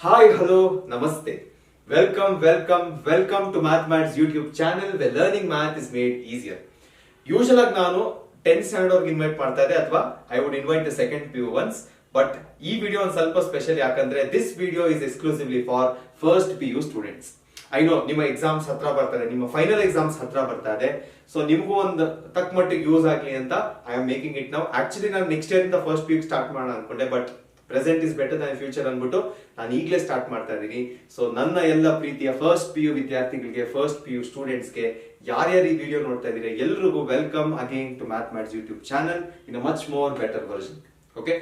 Hi, hello ನಮಸ್ತೆ welcome welcome welcome to math mats YouTube channel we learning math is made easier usual ಆಗಿ ನಾನು tenth standard ಅವ್ರಿಗೆ invite ಮಾಡ್ತಾ ಇದ್ದೆ ಅಥವಾ I would invite the second P ones but ಈ video ಒಂದು ಸ್ವಲ್ಪ ಸ್ಪೆಷಲ್ ಯಾಕಂದ್ರೆ this video is exclusively for first P U students I know ನಿಮ್ಮ ಎಕ್ಸಾಮ್ಸ್ ಹತ್ರ ಬರ್ತಾರೆ ನಿಮ್ಮ ಫೈನಲ್ ಎಕ್ಸಾಮ್ಸ್ ಹತ್ರ ಬರ್ತಾ ಇದೆ ಸೊ ನಿಮಗೂ ಒಂದು ತಕ್ಕ ಮಟ್ಟಿಗೆ ಯೂಸ್ ಆಗ್ಲಿ ಅಂತ ಐ ಆಮ್ ಮೇಕಿಂಗ್ ಇಟ್ ನಾವು ಆಕ್ಚುಲಿ ನಾನು ನೆಕ್ಸ್ಟ್ ಇಯರ್ ಇಂದ ಫಸ್ಟ್ ಯು ಸ್ಟಾರ್ಟ್ ಮಾಡೋಣ ಅನ್ಕೊಂಡೆ but present is better than future ಅಂದ್ಬಿಟ್ಟು ನಾನು ಈಗಲೇ ಸ್ಟಾರ್ಟ್ ಮಾಡ್ತಾ ಇದ್ದೀನಿ. ಸೊ ನನ್ನ ಎಲ್ಲ ಪ್ರೀತಿಯ ಫಸ್ಟ್ ಪಿ ಯು ವಿದ್ಯಾರ್ಥಿಗಳಿಗೆ ಫಸ್ಟ್ ಪಿ ಯು ಸ್ಟೂಡೆಂಟ್ಸ್ಗೆ ಯಾರ್ಯಾರು ಈ ವಿಡಿಯೋ ನೋಡ್ತಾ ಇದ್ದೀರಾ, ಎಲ್ರಿಗೂ welcome again to math mats YouTube channel in much more better version okay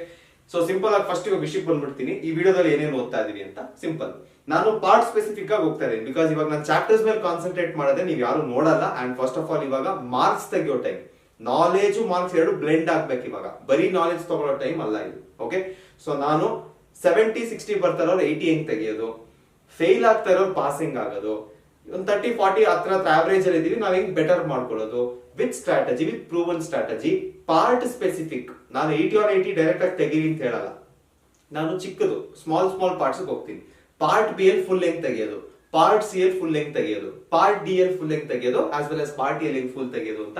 so simple ಆಗಿ ಫಸ್ಟ್ ವಿಷಯಕ್ಕೆ ಬಂದ್ಬಿಡ್ತೀನಿ. ಈ ವಿಡಿಯೋದಲ್ಲಿ ಏನೇನು ಓದ್ತಾ ಇದೀನಿ ಅಂತ ಸಿಂಪಲ್ ನಾನು ಪಾರ್ಟ್ ಸ್ಪೆಸಿಫಿಕ್ ಆಗಿ ಹೋಗ್ತಾ ಇದ್ದೀನಿ. ಬಿಕಾಸ್ ಇವಾಗ ನಾನು ಚಾಪ್ಟರ್ಸ್ ಮೇಲೆ ಕಾನ್ಸಂಟ್ರೇಟ್ ಮಾಡೋದೇ ನೀವು ಯಾರು ನೋಡಲ್ಲ. ಅಂಡ್ ಫಸ್ಟ್ ಆಫ್ ಆಲ್ ಇವಾಗ ಮಾರ್ಕ್ಸ್ ತೆಗಿಯೋ ಟೈಮ್ ನಾಲೆಜು ಮಾರ್ಕ್ಸ್ ಎರಡು ಬ್ಲೆಂಡ್ ಆಗ್ಬೇಕು ಇವಾಗ. ಬರೀ ನಾಲೆಜ್ ತಗೊಳ್ಳೋ ಟೈಮ್ ಅಲ್ಲ ಇದು. ಓಕೆ ಸೊ ನಾನು ಸೆವೆಂಟಿ ಸಿಕ್ಸ್ಟಿ ಬರ್ತಾ ಇರೋರು ಏಯ್ಟಿ ಹೆಂಗ್ ತೆಗೆಯೋದು. ಫೇಲ್ ಆಗ್ತಾ ಇರೋರು ಪಾಸಿಂಗ್ ಆಗೋದು. ಒಂದು ತರ್ಟಿ ಫಾರ್ಟಿ ಹತ್ರ ಆವರೇಜ್ ಅಲ್ಲಿ ಇದೀವಿ ನಾವ್ ಹೆಂಗ್ ಬೆಟರ್ ಮಾಡ್ಕೊಳ್ಳೋದು? With strategy with proven strategy part specific ನಾನು ಏಯ್ಟಿ ಆರ್ ಏಯ್ಟಿ ಡೈರೆಕ್ಟ್ ಆಗಿ ತೆಗೀರಿ ಅಂತ ಹೇಳಲ್ಲ. ನಾನು ಚಿಕ್ಕದು ಸ್ಮಾಲ್ ಸ್ಮಾಲ್ ಪಾರ್ಟ್ಸ್ ಹೋಗ್ತೀನಿ. Part B L full length ತೆಗೆಯೋದು. Part C L full length ತೆಗೆಯೋದು. Part D L full length ತೆಗೆಯೋದು as well as part L full ತೆಗೆಯೋದು ಅಂತ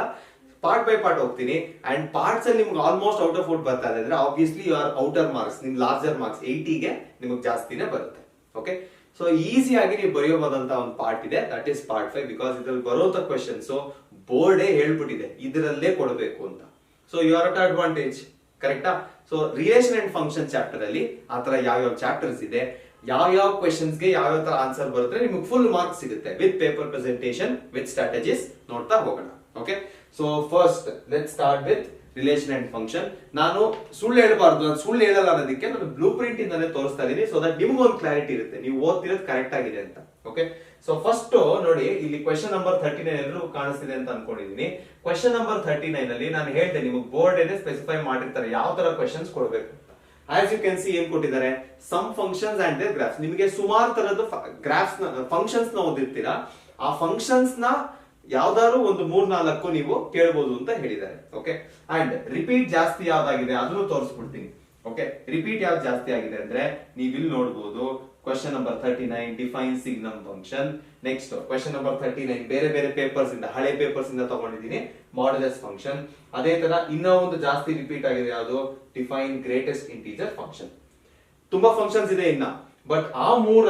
ಪಾರ್ಟ್ ಬೈ ಪಾರ್ಟ್ ಹೋಗ್ತೀನಿ. ಅಂಡ್ ಪಾರ್ಟ್ಸ್ ಅಲ್ಲಿ ನಿಮ್ಗೆ ಆಲ್ಮೋಸ್ಟ್ ಔಟ್ ಆಫ್ ಔಟ್ ಬರ್ತಾ ಇದೆ ಅಂದ್ರೆ obviously you are outer marks ನಿಮ್ ಲಾರ್ಜರ್ ಮಾರ್ಕ್ಸ್ ಏಯ್ಟಿಗೆ ನಿಮಗೆ ಜಾಸ್ತಿನೇ ಬರುತ್ತೆ. ಓಕೆ ಸೊ ಈಸಿಯಾಗಿ ನೀವು ಬರೆಯಬಹುದಂತ ಒಂದು ಪಾರ್ಟ್ ಇದೆ. That is part five because ಇದ್ರಲ್ಲಿ ಬರೋಂತ ಕ್ವೆಶನ್ಸ್ ಬೋರ್ಡೇ ಹೇಳ್ಬಿಟ್ಟಿದೆ. ಇದರಲ್ಲೇ ಕೊಡಬೇಕು ಅಂತ. So you are at advantage ಕರೆಕ್ಟಾ so relation and function chapter ಅಲ್ಲಿ ಆತರ ಯಾವ್ಯಾವ ಚಾಪ್ಟರ್ಸ್ ಇದೆ ಯಾವ ಯಾವ ಕ್ವೆಶನ್ಸ್ಗೆ ಯಾವ ತರ ಆನ್ಸರ್ ಬರುತ್ತೆ, ನಿಮಗೆ ಫುಲ್ ಮಾರ್ಕ್ಸ್ ಸಿಗುತ್ತೆ. With paper presentation with strategies ನೋಡ್ತಾ ಹೋಗೋಣ. Okay so first let start with relation and function ನಾನು ಸುಳ್ಳು ಹೇಳಬಾರ್ದು. ನಾನು ಸುಳ್ಳು ಹೇಳಲ್ಲ ಅನ್ನೋದಕ್ಕೆ ನಾನು ಬ್ಲೂ ಪ್ರಿಂಟ್ ಇಂದಾನೆ ತೋರಿಸ್ತಾ ಇದೀನಿ. ಸೊ ದಟ್ ನಿಮ್ಗೆ ಒಂದು ಕ್ಲಾರಿಟಿ ಇರುತ್ತೆ. ನೀವು ಓದ್ತಿರೋದು ಕರೆಕ್ಟ್ ಆಗಿದೆ ಅಂತ. ಓಕೆ ಸೊ ಫಸ್ಟ್ ನೋಡಿ, ಇಲ್ಲಿ ಕ್ವೆಶನ್ ನಂಬರ್ ಥರ್ಟಿ ನೈನ್ ಎಲ್ಲರೂ ಕಾಣಿಸ್ತಿದೆ ಅಂತ ಅನ್ಕೊಂಡಿದೀನಿ. ಕ್ವೆಶನ್ ನಂಬರ್ ಥರ್ಟಿ ನೈನ್ ಅಲ್ಲಿ ನಾನು ಹೇಳ್ತೇನೆ ನಿಮಗೆ ಬೋರ್ಡ್ ಏನೇ ಸ್ಪೆಸಿಫೈ ಮಾಡಿರ್ತಾರೆ, ಯಾವ ತರ ಕ್ವೆಶನ್ಸ್ ಕೊಡಬೇಕು? ಆಸ್ ಯು ಕ್ಯಾನ್ ಸಿ ಏನ್ ಕೊಟ್ಟಿದ್ದಾರೆ? Some functions and their graphs ನಿಮಗೆ ಸುಮಾರು ತರದ ಗ್ರಾಫ್ಸ್ ಫಂಕ್ಷನ್ಸ್ನ ಓದಿರ್ತೀರಾ? ಆ ಫಂಕ್ಷನ್ಸ್ನ ಯಾವ್ದಾದ್ರು ಒಂದು ಮೂರ್ ನಾಲ್ಕು ನೀವು ಕೇಳ್ಬೋದು ಅಂತ ಹೇಳಿದ್ದಾರೆ ಓಕೆ ಅಂಡ್ ರಿಪೀಟ್ ಜಾಸ್ತಿ ಯಾವ್ದಾಗಿದೆ ಅದನ್ನು ತೋರಿಸ್ಬಿಡ್ತೀನಿ ಓಕೆ ರಿಪೀಟ್ ಯಾವ್ದು ಜಾಸ್ತಿ ಆಗಿದೆ ಅಂದ್ರೆ ನೀವು ಇಲ್ಲಿ ನೋಡ್ಬೋದು question number thirty nine define signum function next question number thirty nine ಬೇರೆ ಬೇರೆ ಪೇಪರ್ಸ್ ಇಂದ, ಹಳೆ ಪೇಪರ್ಸ್ ಇಂದ ತಗೊಂಡಿದ್ದೀನಿ ಮಾಡ್ಯುಲಸ್ ಫಂಕ್ಷನ್ ಅದೇ ತರ ಇನ್ನೂ ಒಂದು ಜಾಸ್ತಿ ರಿಪೀಟ್ ಆಗಿದೆ ಯಾವುದು? ಡಿಫೈನ್ ಗ್ರೇಟೆಸ್ಟ್ ಇಂಟೀಜರ್ ಫಂಕ್ಷನ್ ತುಂಬಾ ಫಂಕ್ಷನ್ಸ್ ಇದೆ ಇನ್ನ. ಬಟ್ ಆ ಮೂರ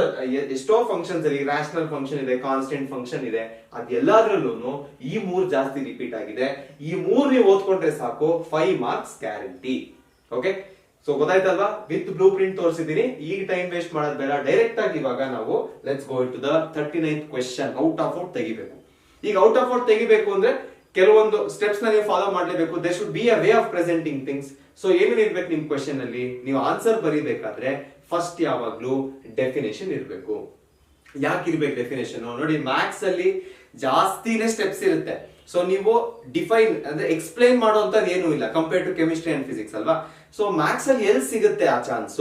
ಎಷ್ಟೋ ಫಂಕ್ಷನ್ಸ್ ಅಲ್ಲಿ ರ್ಯಾಷನಲ್ ಫಂಕ್ಷನ್ ಇದೆ ಕಾನ್ಸ್ಟೆಂಟ್ ಫಂಕ್ಷನ್ ಇದೆ ಅದೆಲ್ಲದ್ರಲ್ಲೂ ಈ ಮೂರ್ ಜಾಸ್ತಿ ರಿಪೀಟ್ ಆಗಿದೆ. ಈ ಮೂರ್ ನೀವು ಓದ್ಕೊಂಡ್ರೆ ಸಾಕು five marks guarantee okay so ಗೊತ್ತಾಯ್ತಲ್ವಾ? With blue print ತೋರಿಸಿದೀನಿ. ಈಗ ಟೈಮ್ ವೇಸ್ಟ್ ಮಾಡೋದ್ ಬೇಡ. ಡೈರೆಕ್ಟ್ ಆಗಿ ಇವಾಗ ನಾವು let's go to the thirty nine question out of out ತೆಗಿಬೇಕು. ಈಗ ಔಟ್ ಆಫ್ ಔಟ್ ತೆಗಿಬೇಕು ಅಂದ್ರೆ ಕೆಲವೊಂದು ಸ್ಟೆಪ್ಸ್ನ ನೀವು ಫಾಲೋ ಮಾಡಲೇಬೇಕು. They should be a way of presenting things so ಏನೇನು ಇರ್ಬೇಕು ನಿಮ್ ಕ್ವೆಶನ್ ಅಲ್ಲಿ? ನೀವು ಆನ್ಸರ್ ಬರೀಬೇಕಾದ್ರೆ ಫಸ್ಟ್ ಯಾವಾಗಲೂ ಡೆಫಿನೇಷನ್ ಇರಬೇಕು. ಯಾಕೆ ಇರ್ಬೇಕು ಡೆಫಿನೇಷನ್ ನೋಡಿ ಮ್ಯಾಥ್ಸ್ ಅಲ್ಲಿ ಜಾಸ್ತಿನೇ ಸ್ಟೆಪ್ಸ್ ಇರುತ್ತೆ. ಸೊ ನೀವು ಡಿಫೈನ್ ಅಂದ್ರೆ ಎಕ್ಸ್ಪ್ಲೈನ್ ಮಾಡುವಂತದ್ದು ಏನೂ ಇಲ್ಲ. Compare to chemistry and physics ಅಲ್ವಾ? ಸೊ ಮ್ಯಾಥ್ಸ್ ಅಲ್ಲಿ ಎಲ್ಲಿ ಸಿಗುತ್ತೆ ಆ ಚಾನ್ಸ್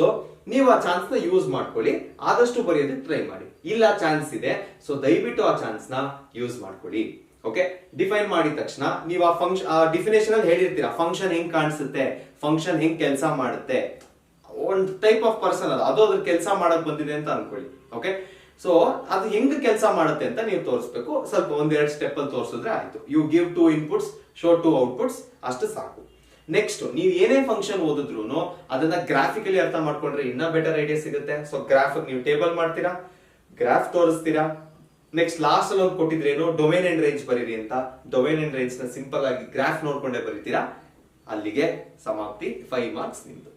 ನೀವು ಆ ಚಾನ್ಸ್ ಯೂಸ್ ಮಾಡ್ಕೊಳ್ಳಿ. ಆದಷ್ಟು ಬರೆಯೋದಕ್ಕೆ ಟ್ರೈ ಮಾಡಿ. ಇಲ್ಲ ಚಾನ್ಸ್ ಇದೆ. ಸೊ ದಯವಿಟ್ಟು ಆ ಚಾನ್ಸ್ನ ಯೂಸ್ ಮಾಡ್ಕೊಳ್ಳಿ. ಓಕೆ ಡಿಫೈನ್ ಮಾಡಿದ ತಕ್ಷಣ ನೀವು ಆ ಫಂಕ್ಷನ್ ಆ ಡಿಫಿನೇಷನ್ ಅಲ್ಲಿ ಹೇಳಿರ್ತೀರಾ ಫಂಕ್ಷನ್ ಹೆಂಗ್ ಕಾಣಿಸುತ್ತೆ? ಫಂಕ್ಷನ್ ಹೆಂಗ್ ಕೆಲಸ ಮಾಡುತ್ತೆ? ಒಂದು ಟೈಪ್ ಆಫ್ ಪರ್ಸನ್ ಅದು ಅದು ಅದ್ರ ಕೆಲಸ ಮಾಡಕ್ ಬಂದಿದೆ ಅಂತ ಅನ್ಕೊಳ್ಳಿ. ಓಕೆ ಸೊ ಅದು ಹೆಂಗ್ ಕೆಲಸ ಮಾಡುತ್ತೆ ಅಂತ ನೀವು ತೋರಿಸ್ಬೇಕು. ಸ್ವಲ್ಪ ಒಂದೆರಡು ಸ್ಟೆಪ್ ಅಲ್ಲಿ ತೋರಿಸಿದ್ರೆ ಆಯ್ತು. You give two inputs show two outputs ಅಷ್ಟು ಸಾಕು. ನೆಕ್ಸ್ಟ್ ನೀವು ಏನೇ ಫಂಕ್ಷನ್ ಓದಿದ್ರು ಅದನ್ನ ಗ್ರಾಫಿಕಲಿ ಅರ್ಥ ಮಾಡ್ಕೊಂಡ್ರೆ ಇನ್ನ ಬೆಟರ್ ಐಡಿಯಾ ಸಿಗುತ್ತೆ. ಸೊ ಗ್ರಾಫ್ ನೀವು ಟೇಬಲ್ ಮಾಡ್ತೀರಾ? ಗ್ರಾಫ್ ತೋರಿಸ್ತೀರಾ? ನೆಕ್ಸ್ಟ್ ಲಾಸ್ಟ್ ಅಲ್ಲಿ ಒಂದು ಕೊಟ್ಟಿದ್ರೆ ಏನು ಡೊಮೇನ್ ಅಂಡ್ ರೇಂಜ್ ಬರೀರಿ ಅಂತ. ಡೊಮೇನ್ ಅಂಡ್ ರೇಂಜ್ನ ಸಿಂಪಲ್ ಆಗಿ ಗ್ರಾಫ್ ನೋಡ್ಕೊಂಡೇ ಬರೀತೀರಾ? ಅಲ್ಲಿಗೆ ಸಮಾಪ್ತಿ ಫೈವ್ ಮಾರ್ಕ್ಸ್ ನಿಮ್ದು.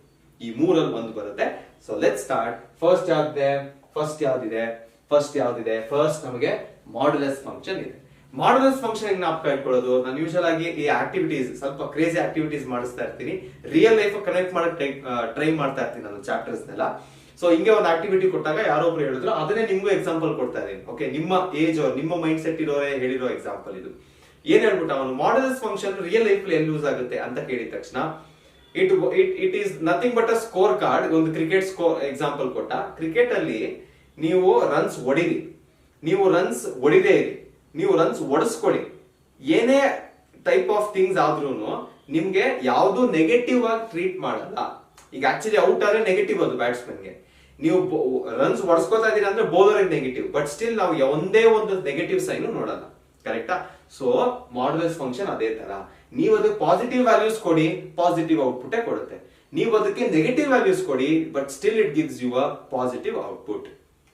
ಈ ಮೂರಲ್ಲಿ ಒಂದು ಬರುತ್ತೆ. ಸೊ ಲೆಟ್ ಸ್ಟಾರ್ಟ್ ಫಸ್ಟ್ ಯಾವ್ದಿದೆ ಫಸ್ಟ್ ಯಾವ್ದಿದೆ ಫಸ್ಟ್ ಯಾವ್ದಿದೆ ಫಸ್ಟ್ ನಮಗೆ ಮಾಡ್ಯುಲಸ್ ಫಂಕ್ಷನ್ ಇದೆ. ಮಾಡ್ಯುಲಸ್ ಫಂಕ್ಷನ್ ಹೆಂಗ್ ನಾಪ್ಕ ಇಟ್ಕೊಳ್ಳೋದು? ನಾನು ಯೂಶಲ್ ಆಗಿ ಈ ಆಕ್ಟಿವಿಟೀಸ್ ಸ್ವಲ್ಪ ಕ್ರೇಜಿ ಆಕ್ಟಿವಿಟೀಸ್ ಮಾಡಿಸ್ತಾ ಇರ್ತೀನಿ. ರಿಯಲ್ ಲೈಫ್ ಕನೆಕ್ಟ್ ಮಾಡಕ್ ಟ್ರೈ ಮಾಡ್ತಾ ಇರ್ತೀನಿ ನಾನು ಚಾಪ್ಟರ್ಸ್ ನೆಲ್ಲ. ಸೊ ಹಿಂಗೆ ಒಂದು ಆಕ್ಟಿವಿಟಿ ಕೊಟ್ಟಾಗ ಯಾರೊಬ್ರು ಹೇಳಿದ್ರು, ಅದನ್ನೇ ನಿಮ್ಗೂ ಎಕ್ಸಾಂಪಲ್ ಕೊಡ್ತಾ ಇದೀನಿ ಓಕೆ ನಿಮ್ಮ ಏಜ್ ನಿಮ್ಮ ಮೈಂಡ್ ಸೆಟ್ ಇರೋರೇ ಹೇಳಿರೋ ಎಕ್ಸಾಂಪಲ್ ಇದು. ಏನ್ ಹೇಳ್ಬಿಟ್ಟ ಅವನು ಮಾಡ್ಯುಲಸ್ ಫಂಕ್ಷನ್ ರಿಯಲ್ ಲೈಫ್ ಎಲ್ಲಿ ಯೂಸ್ ಆಗುತ್ತೆ ಅಂತ ಕೇಳಿದ ತಕ್ಷಣ it it it is nothing but a score card ಒಂದು ಕ್ರಿಕೆಟ್ ಸ್ಕೋರ್ ಎಕ್ಸಾಂಪಲ್ ಕೊಟ್ಟ. ಕ್ರಿಕೆಟ್ ಅಲ್ಲಿ ನೀವು ರನ್ಸ್ ಹೊಡಿರಿ ನೀವು ರನ್ಸ್ ಹೊಡಿದೇ ಇರಿ. ನೀವು ರನ್ಸ್ ಒಡಿಸ್ಕೊಳ್ಳಿ ಏನೇ ಟೈಪ್ ಆಫ್ ಥಿಂಗ್ಸ್ ಆದ್ರೂ ನಿಮ್ಗೆ ಯಾವುದು ನೆಗೆಟಿವ್ ಆಗಿ ಟ್ರೀಟ್ ಮಾಡಲ್ಲ. ಈಗ ಆಕ್ಚುಲಿ ಔಟ್ ಆದ್ರೆ ನೆಗೆಟಿವ್ ಅದು ಬ್ಯಾಟ್ಸ್ಮನ್ಗೆ ನೀವು ರನ್ಸ್ ಹೊಡ್ಸ್ಕೊತಾ ಇದೀರ ಅಂದ್ರೆ ಬೌಲರ್ ನೆಗೆಟಿವ್ ಬಟ್ ಸ್ಟಿಲ್ ನಾವು ಒಂದೇ ಒಂದು ನೆಗೆಟಿವ್ ಸೈನ್ ನೋಡಲ್ಲ. ಕರೆಕ್ಟಾ ಸೊ ಮಾಡ್ಯುಲಸ್ ಫಂಕ್ಷನ್ ಅದೇ ತರ. ನೀವು ಅದಕ್ಕೆ ಪಾಸಿಟಿವ್ ವ್ಯಾಲ್ಯೂಸ್ ಕೊಡಿ ಪಾಸಿಟಿವ್ ಔಟ್ಪುಟ್ ಕೊಡುತ್ತೆ. ನೀವು ಅದಕ್ಕೆ ನೆಗೆಟಿವ್ ವ್ಯಾಲ್ಯೂಸ್ ಕೊಡಿ but still it gives you a positive output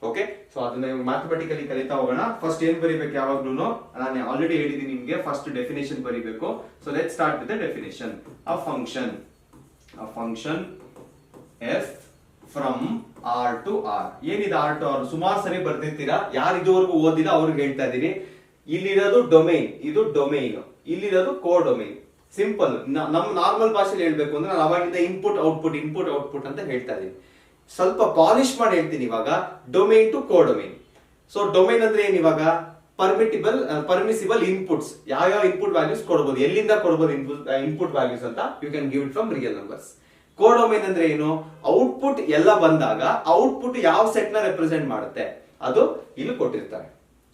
okay so ಅದನ್ನ ಮ್ಯಾಥಮೆಟಿಕಲಿ ಕಲಿತಾ ಹೋಗೋಣ. ಫಸ್ಟ್ ಏನ್ ಬರೀಬೇಕು ಯಾವಾಗ್ಲೂ ನಾನು ಆಲ್ರೆಡಿ ಹೇಳಿದೀನಿ ನಿಮ್ಗೆ ಫಸ್ಟ್ ಡೆಫಿನೇಷನ್ ಬರೀಬೇಕು. So let start with definition a function a function F from R to R ಏನಿದೆ ಆರ್ ಟು ಆರ್ ಸುಮಾರು ಸರಿ ಬರ್ದಿರ್ತೀರಾ? ಯಾರು ಇದುವರೆಗೂ ಓದಿಲ್ಲ, ಅವ್ರಿಗೆ ಹೇಳ್ತಾ ಇದೀನಿ ಇಲ್ಲಿರೋದು ಡೊಮೈನ್ ಇದು ಡೊಮೈನ್ ಇಲ್ಲಿರೋದು ಕೋ ಡೊಮೈನ್ ಸಿಂಪಲ್ ನಮ್ಮ ನಾರ್ಮಲ್ ಭಾಷೆಯಲ್ಲಿ ಹೇಳ್ಬೇಕು ಅಂದ್ರೆ ನಾವು ಅವಾಗಿಂದ ಇನ್ಪುಟ್ ಔಟ್ಪುಟ್ ಇನ್ಪುಟ್ ಔಟ್ಪುಟ್ ಅಂತ ಹೇಳ್ತಾ ಇದ್ದೀನಿ. ಸ್ವಲ್ಪ ಪಾಲಿಶ್ ಮಾಡಿ ಹೇಳ್ತೀನಿ ಇವಾಗ. Domain to codomain so domain ಅಂದ್ರೆ ಏನು ಇವಾಗ? ಪರ್ಮಿಟಿಬಲ್ ಪರ್ಮಿಸಿಬಲ್ ಇನ್ಪುಟ್ಸ್ ಯಾವ ಯಾವ ಇನ್ಪುಟ್ ವ್ಯಾಲ್ಯೂಸ್ ಕೊಡಬಹುದು ಎಲ್ಲಿಂದ ಕೊಡಬಹುದು ಇನ್ಪುಟ್ ವ್ಯಾಲ್ಯೂಸ್ ಅಂತ you can give it from real numbers codomain ಅಂದ್ರೆ ಏನು? ಔಟ್ಪುಟ್ ಎಲ್ಲ ಬಂದಾಗ ಔಟ್ಪುಟ್ ಯಾವ ಸೆಟ್ನ ರೆಪ್ರೆಸೆಂಟ್ ಮಾಡುತ್ತೆ? ಅದು ಇಲ್ಲಿ ಕೊಟ್ಟಿರ್ತಾರೆ.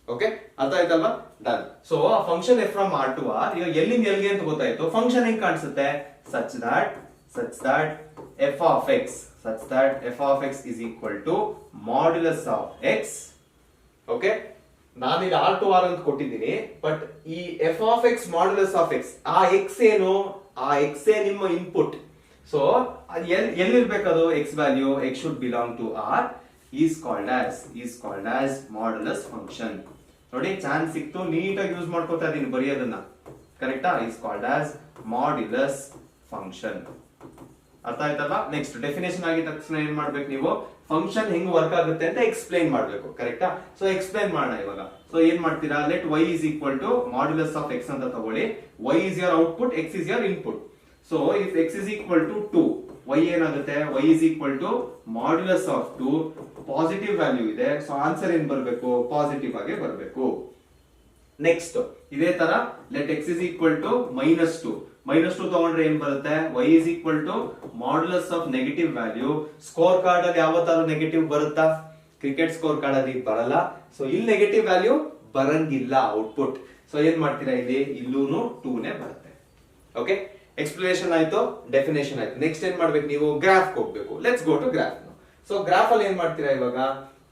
ಓಕೆ ಅರ್ಥ ಆಯ್ತಲ್ವಾ? ಡನ್ ಸೊ ಆ function F from R to R ಈಗ ಎಲ್ಲಿಂದ ಎಲ್ಲಿಗೆ ಅಂತ ಗೊತ್ತಾಯ್ತು? ಫಂಕ್ಷನ್ ಹೆಂಗ್ ಕಾಣಿಸುತ್ತೆ? Such that such that F of X such that F of X is equal to modulus of X okay ನಾನಿಲ್ಲಿ ಆರ್ ಟು ಆರ್ ಅಂತ ಕೊಟ್ಟಿದ್ದೀನಿ ಬಟ್ ಈ F of X modulus of X ಆ ಎಕ್ಸ್ ಏನು? ಆ X ಏ ನಿಮ್ಮ input so ಅದು ಎಲ್, ಎಲ್ಲಿರ್ಬೇಕದು? X value X should belong to R is called as is called as modulus function ನೋಡಿ, ಚಾನ್ಸ್ ಸಿಕ್ತು. ನೀಟಾಗಿ ಯೂಸ್ ಮಾಡ್ಕೋತಾ ಇದೀನಿ ಬರೆಯೋದನ್ನ ಕರೆಕ್ಟಾ is called as modulus function ಅರ್ಥ ಆಯ್ತಲ್ಲ ನೆಕ್ಸ್ಟ್ ಡೆಫಿನೇಷನ್ ಆಗಿದ ತಕ್ಷಣ ಏನ್ ಮಾಡ್ಬೇಕು ನೀವು? ಫಂಕ್ಷನ್ ಹೆಂಗ್ ವರ್ಕ್ ಆಗುತ್ತೆ ಅಂತ ಎಕ್ಸ್ಪ್ಲೈನ್ ಮಾಡ್ಬೇಕು. ಕರೆಕ್ಟಾ ಸೊ ಎಕ್ಸ್ಪ್ಲೈನ್ ಮಾಡೋಣ ಇವಾಗ. ಸೊ ಏನ್ ಮಾಡ್ತೀರಾ? Let Y is equal to modulus of X ಅಂತ ತಗೊಳ್ಳಿ. Y is your output X is your input so if X is equal to two Y ಏನಾಗುತ್ತೆ? Y is equal to modulus of two positive value ಇದೆ. So answer ಏನ್ ಬರಬೇಕು? Positive ಆಗಿ ಬರಬೇಕು. Next ಇದೇ ತರ let X is equal to minus two minus two ತಗೊಂಡ್ರೆ ಏನ್ ಬರುತ್ತೆ? Y is equal to modulus of negative value score card ಅಲ್ಲಿ ಯಾವತ್ತಾದ್ರೂ ನೆಗೆಟಿವ್ ಬರುತ್ತಾ? ಕ್ರಿಕೆಟ್ ಸ್ಕೋರ್ ಕಾರ್ಡ್ ಅಲ್ಲಿ ಬರಲ್ಲ. ಸೊ ಇಲ್ಲಿ ನೆಗೆಟಿವ್ ವ್ಯಾಲ್ಯೂ ಬರಂಗಿಲ್ಲ ಔಟ್ಪುಟ್ ಸೊ ಏನ್ ಮಾಡ್ತೀರಾ ಇಲ್ಲಿ? ಇಲ್ಲೂನು ಟೂನೇ ಬರುತ್ತೆ. ಓಕೆ ಎಕ್ಸ್ಪ್ಲನೇಷನ್ ಆಯ್ತು ಡೆಫಿನೇಷನ್ ಆಯ್ತು. ನೆಕ್ಸ್ಟ್ ಏನ್ ಮಾಡ್ಬೇಕು ನೀವು? ಗ್ರಾಫ್ ಹೋಗ್ಬೇಕು let's go to graph so graph ಅಲ್ಲಿ ಏನ್ ಮಾಡ್ತೀರಾ ಇವಾಗ?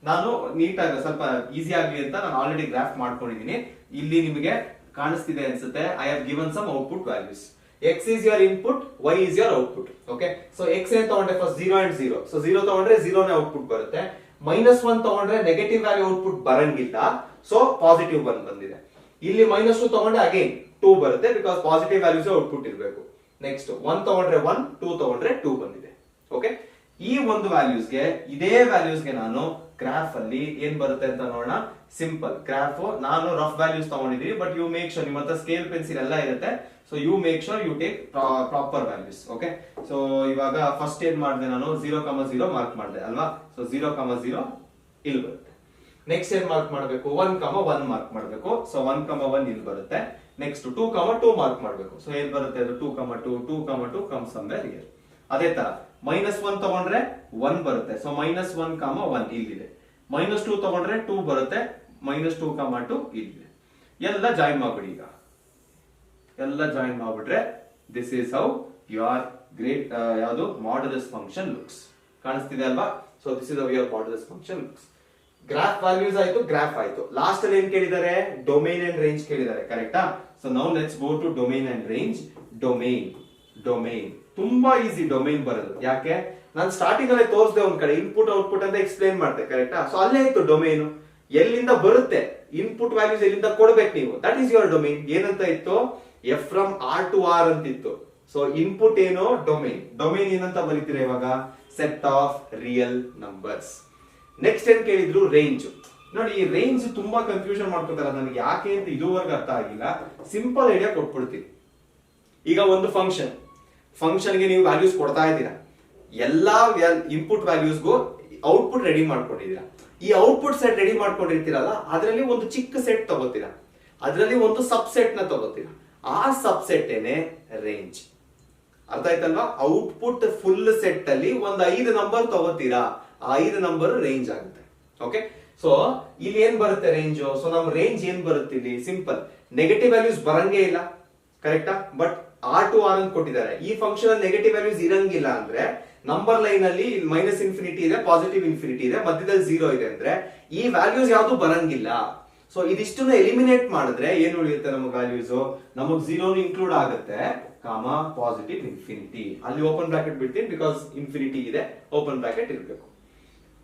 ನಾನು ನೀಟಾಗಿ, ಸ್ವಲ್ಪ ಈಸಿ ಆಗ್ಲಿ ಅಂತ ನಾನು ಆಲ್ರೆಡಿ ಗ್ರಾಫ್ ಮಾಡ್ಕೊಂಡಿದ್ದೀನಿ ಇಲ್ಲಿ ನಿಮಗೆ ಕಾಣಿಸ್ತಿದೆ ಅನ್ಸುತ್ತೆ I have given some output values X is your input Y is your output okay so X ಏನ್ ತಗೊಂಡ್ರೆ first zero and zero so zero ತಗೊಂಡ್ರೆ ಜೀರೋನೇ ಔಟ್ಪುಟ್ ಬರುತ್ತೆ. ಮೈನಸ್ ಒನ್ ತಗೊಂಡ್ರೆ ನೆಗೆಟಿವ್ ವ್ಯಾಲ್ಯೂ ಔಟ್ಪುಟ್ ಬರಂಗಿಲ್ಲ. ಸೊ ಪಾಸಿಟಿವ್ ಒನ್ ಬಂದಿದೆ. ಇಲ್ಲಿ minus two ತಗೊಂಡ್ರೆ ಅಗೇನ್ ಟೂ ಬರುತ್ತೆ ಬಿಕಾಸ್ ಪಾಸಿಟಿವ್ ವ್ಯಾಲ್ಯೂಸ್ ಔಟ್ಪುಟ್ ಇರಬೇಕು. ನೆಕ್ಸ್ಟ್ ಒನ್ ತಗೊಂಡ್ರೆ ಒನ್ ಟೂ ತಗೊಂಡ್ರೆ ಟೂ ಬಂದಿದೆ. ಓಕೆ ಈ ಒಂದು ವ್ಯಾಲ್ಯೂಸ್ಗೆ ಇದೇ ವ್ಯಾಲ್ಯೂಸ್ಗೆ ನಾನು ಗ್ರಾಫ್ ಅಲ್ಲಿ ಏನ್ ಬರುತ್ತೆ ಅಂತ ನೋಡೋಣ. ಸಿಂಪಲ್ ಗ್ರಾಫ್ ನಾನು ರಫ್ ವ್ಯಾಲ್ಯೂಸ್ ತಗೊಂಡಿದ್ದೀನಿ ಬಟ್ ಯು ಮೇಕ್ ಶೋರ್ ನಿಮ್ಮ ಹತ್ರ ಸ್ಕೇಲ್ ಪೆನ್ಸಿಲ್ ಎಲ್ಲ ಇರುತ್ತೆ. So you make sure you take proper values okay so ಇವಾಗ ಫಸ್ಟ್ ಏನ್ ಮಾಡಿದೆ ನಾನು? ಜೀರೋ ಕಮ ಜೀರೋ ಮಾರ್ಕ್ ಮಾಡಿದೆ, ಅಲ್ವಾ? ಸೊ ಜೀರೋ ಕಮ ಜೀರೋ ಇಲ್ಲಿ ಬರುತ್ತೆ. ನೆಕ್ಸ್ಟ್ ಏನ್ ಮಾರ್ಕ್ ಮಾಡಬೇಕು? ಒನ್ ಕಮ ಒನ್ ಮಾರ್ಕ್ ಮಾಡಬೇಕು. ಸೊ ಒನ್ ಕಮ ಒನ್ ಇಲ್ಲಿ ಬರುತ್ತೆ. Next two comma two mark ಮಾಡಬೇಕು. ಸೊ ಏನ್ ಬರುತ್ತೆ ಅದು? Two comma two two comma two come somewhere here ಅದೇ ತರ ಮೈನಸ್ ಒನ್ ತಗೊಂಡ್ರೆ ಒನ್ ಬರುತ್ತೆ. So minus one comma one ಇಲ್ಲಿದೆ. ಮೈನಸ್ ಟೂ ತಗೊಂಡ್ರೆ ಟೂ ಬರುತ್ತೆ. ಮೈನಸ್ ಟೂ ಕಮ ಟೂ ಇಲ್ಲಿದೆ. ಎಲ್ಲ ಜಾಯಿನ್ ಮಾಡ್ಬಿಡಿ ಈಗ. ಎಲ್ಲ ಜಾಯಿನ್ ಮಾಡ್ಬಿಟ್ರೆ this is how your great ಯಾವುದು? ಮಾಡ್ಯುಲಸ್ ಫಂಕ್ಷನ್ ಲುಕ್ಸ್ ಕಾಣಿಸ್ತಿದೆ ಅಲ್ವಾ? So this is your modulus function looks graph values ಆಯ್ತು ಗ್ರಾಫ್ ಆಯ್ತು. ಲಾಸ್ಟ್ ಅಲ್ಲಿ ಏನ್ ಕೇಳಿದ್ದಾರೆ? ಡೊಮೈನ್ ಅಂಡ್ ರೇಂಜ್ ಕೇಳಿದ್ದಾರೆ ಕರೆಕ್ಟಾ so now let's go to domain and range domain domain ತುಂಬಾ ಈಸಿ ಡೊಮೇನ್ ಬರೋದು. ಯಾಕೆ? ನಾನು ಸ್ಟಾರ್ಟಿಂಗ್ ಅಲ್ಲೇ ತೋರಿಸಿದೆ ಒಂದ್ ಕಡೆ ಇನ್ಪುಟ್ ಔಟ್ಪುಟ್ ಅಂತ ಎಕ್ಸ್ಪ್ಲೈನ್ ಮಾಡ್ತೆ ಕರೆಕ್ಟಾ ಸೊ ಅಲ್ಲೇ ಇತ್ತು ಡೊಮೈನ್ ಎಲ್ಲಿಂದ ಬರುತ್ತೆ? ಇನ್ಪುಟ್ ವ್ಯಾಲ್ಯೂಸ್ ಎಲ್ಲಿಂದ ಕೊಡ್ಬೇಕು ನೀವು? ದಟ್ ಈಸ್ ಯುವರ್ ಡೊಮೈನ್ ಏನಂತ ಇತ್ತು? F from R to R ಅಂತ ಇತ್ತು. ಸೊ ಇನ್ಪುಟ್ ಏನು? ಡೊಮೇನ್ ಡೊಮೈನ್ ಏನಂತ ಬರೀತೀರಾ ಇವಾಗ? Set of real numbers next ಏನ್ ಕೇಳಿದ್ರು? ರೇಂಜ್ ನೋಡಿ, ಈ ರೇಂಜ್ ತುಂಬಾ ಕನ್ಫ್ಯೂಷನ್ ಮಾಡ್ಕೊತಾರ ನನಗೆ ಯಾಕೆ ಅಂತ ಇದುವರೆಗೂ ಅರ್ಥ ಆಗಿಲ್ಲ. ಸಿಂಪಲ್ ಐಡಿಯಾ ಕೊಟ್ಬಿಡ್ತೀನಿ. ಈಗ ಒಂದು ಫಂಕ್ಷನ್ ಫಂಕ್ಷನ್ಗೆ ನೀವು ವ್ಯಾಲ್ಯೂಸ್ ಕೊಡ್ತಾ ಇದ್ದೀರಾ. ಎಲ್ಲಾ ಇನ್ಪುಟ್ ವ್ಯಾಲ್ಯೂಸ್ಗೂ ಔಟ್ಪುಟ್ ರೆಡಿ ಮಾಡ್ಕೊಂಡಿದ್ದೀರಾ. ಈ ಔಟ್ಪುಟ್ ಸೆಟ್ ರೆಡಿ ಮಾಡ್ಕೊಂಡಿರ್ತೀರಲ್ಲ, ಅದರಲ್ಲಿ ಒಂದು ಚಿಕ್ಕ ಸೆಟ್ ತಗೋತೀರಾ. ಅದರಲ್ಲಿ ಒಂದು ಸಬ್ಸೆಟ್ನ ತಗೋತೀರಾ. ಆ ಸಬ್ಸೆಟ್ ಏನೇ ರೇಂಜ್ ಅರ್ಥ ಆಯ್ತಲ್ವಾ? ಔಟ್ಪುಟ್ ಫುಲ್ ಸೆಟ್ ಅಲ್ಲಿ ಒಂದು ಐದು ನಂಬರ್ ತಗೋತೀರಾ. ಆ ಐದು ನಂಬರ್ ರೇಂಜ್ ಆಗುತ್ತೆ. ಓಕೆ ಸೊ ಇಲ್ಲಿ ಏನ್ ಬರುತ್ತೆ ರೇಂಜ್ ಸೊ ನಮ್ ರೇಂಜ್ ಏನ್ ಬರುತ್ತೆ ಇಲ್ಲಿ? ಸಿಂಪಲ್ ನೆಗೆಟಿವ್ ವ್ಯಾಲ್ಯೂಸ್ ಬರಂಗೇ ಇಲ್ಲ. ಕರೆಕ್ಟಾ ಬಟ್ ಆರ್ ಟು ಆರ್ ಅಂತ ಕೊಟ್ಟಿದ್ದಾರೆ. ಈ ಫಂಕ್ಷನ್ ನೆಗೆಟಿವ್ ವ್ಯಾಲ್ಯೂಸ್ ಇರಂಗಿಲ್ಲ ಅಂದ್ರೆ ನಂಬರ್ ಲೈನ್ ಅಲ್ಲಿ ಮೈನಸ್ ಇನ್ಫಿನಿಟಿ ಇದೆ ಪಾಸಿಟಿವ್ ಇನ್ಫಿನಿಟಿ ಇದೆ, ಮಧ್ಯದಲ್ಲಿ ಜೀರೋ ಇದೆ ಅಂದ್ರೆ, ಈ ವ್ಯಾಲ್ಯೂಸ್ ಯಾವ್ದು ಬರಂಗಿಲ್ಲ. ಸೊ ಇದಿಷ್ಟನ್ನು ಎಲಿಮಿನೇಟ್ ಮಾಡಿದ್ರೆ ಏನು ಉಳಿಯುತ್ತೆ ನಮ್ಮ ವ್ಯಾಲ್ಯೂಸ್ ನಮಗ್ ಜೀರೋ ಇನ್ಕ್ಲೂಡ್ ಆಗುತ್ತೆ. ಕಾಮ ಪಾಸಿಟಿವ್ ಇನ್ಫಿನಿಟಿ ಅಲ್ಲಿ ಓಪನ್ ಬ್ರಾಕೆಟ್ ಬಿಡ್ತೀನಿ ಬಿಕಾಸ್ ಇನ್ಫಿನಿಟಿ ಇದೆ ಓಪನ್ ಬ್ರಾಕೆಟ್ ಇರಬೇಕು.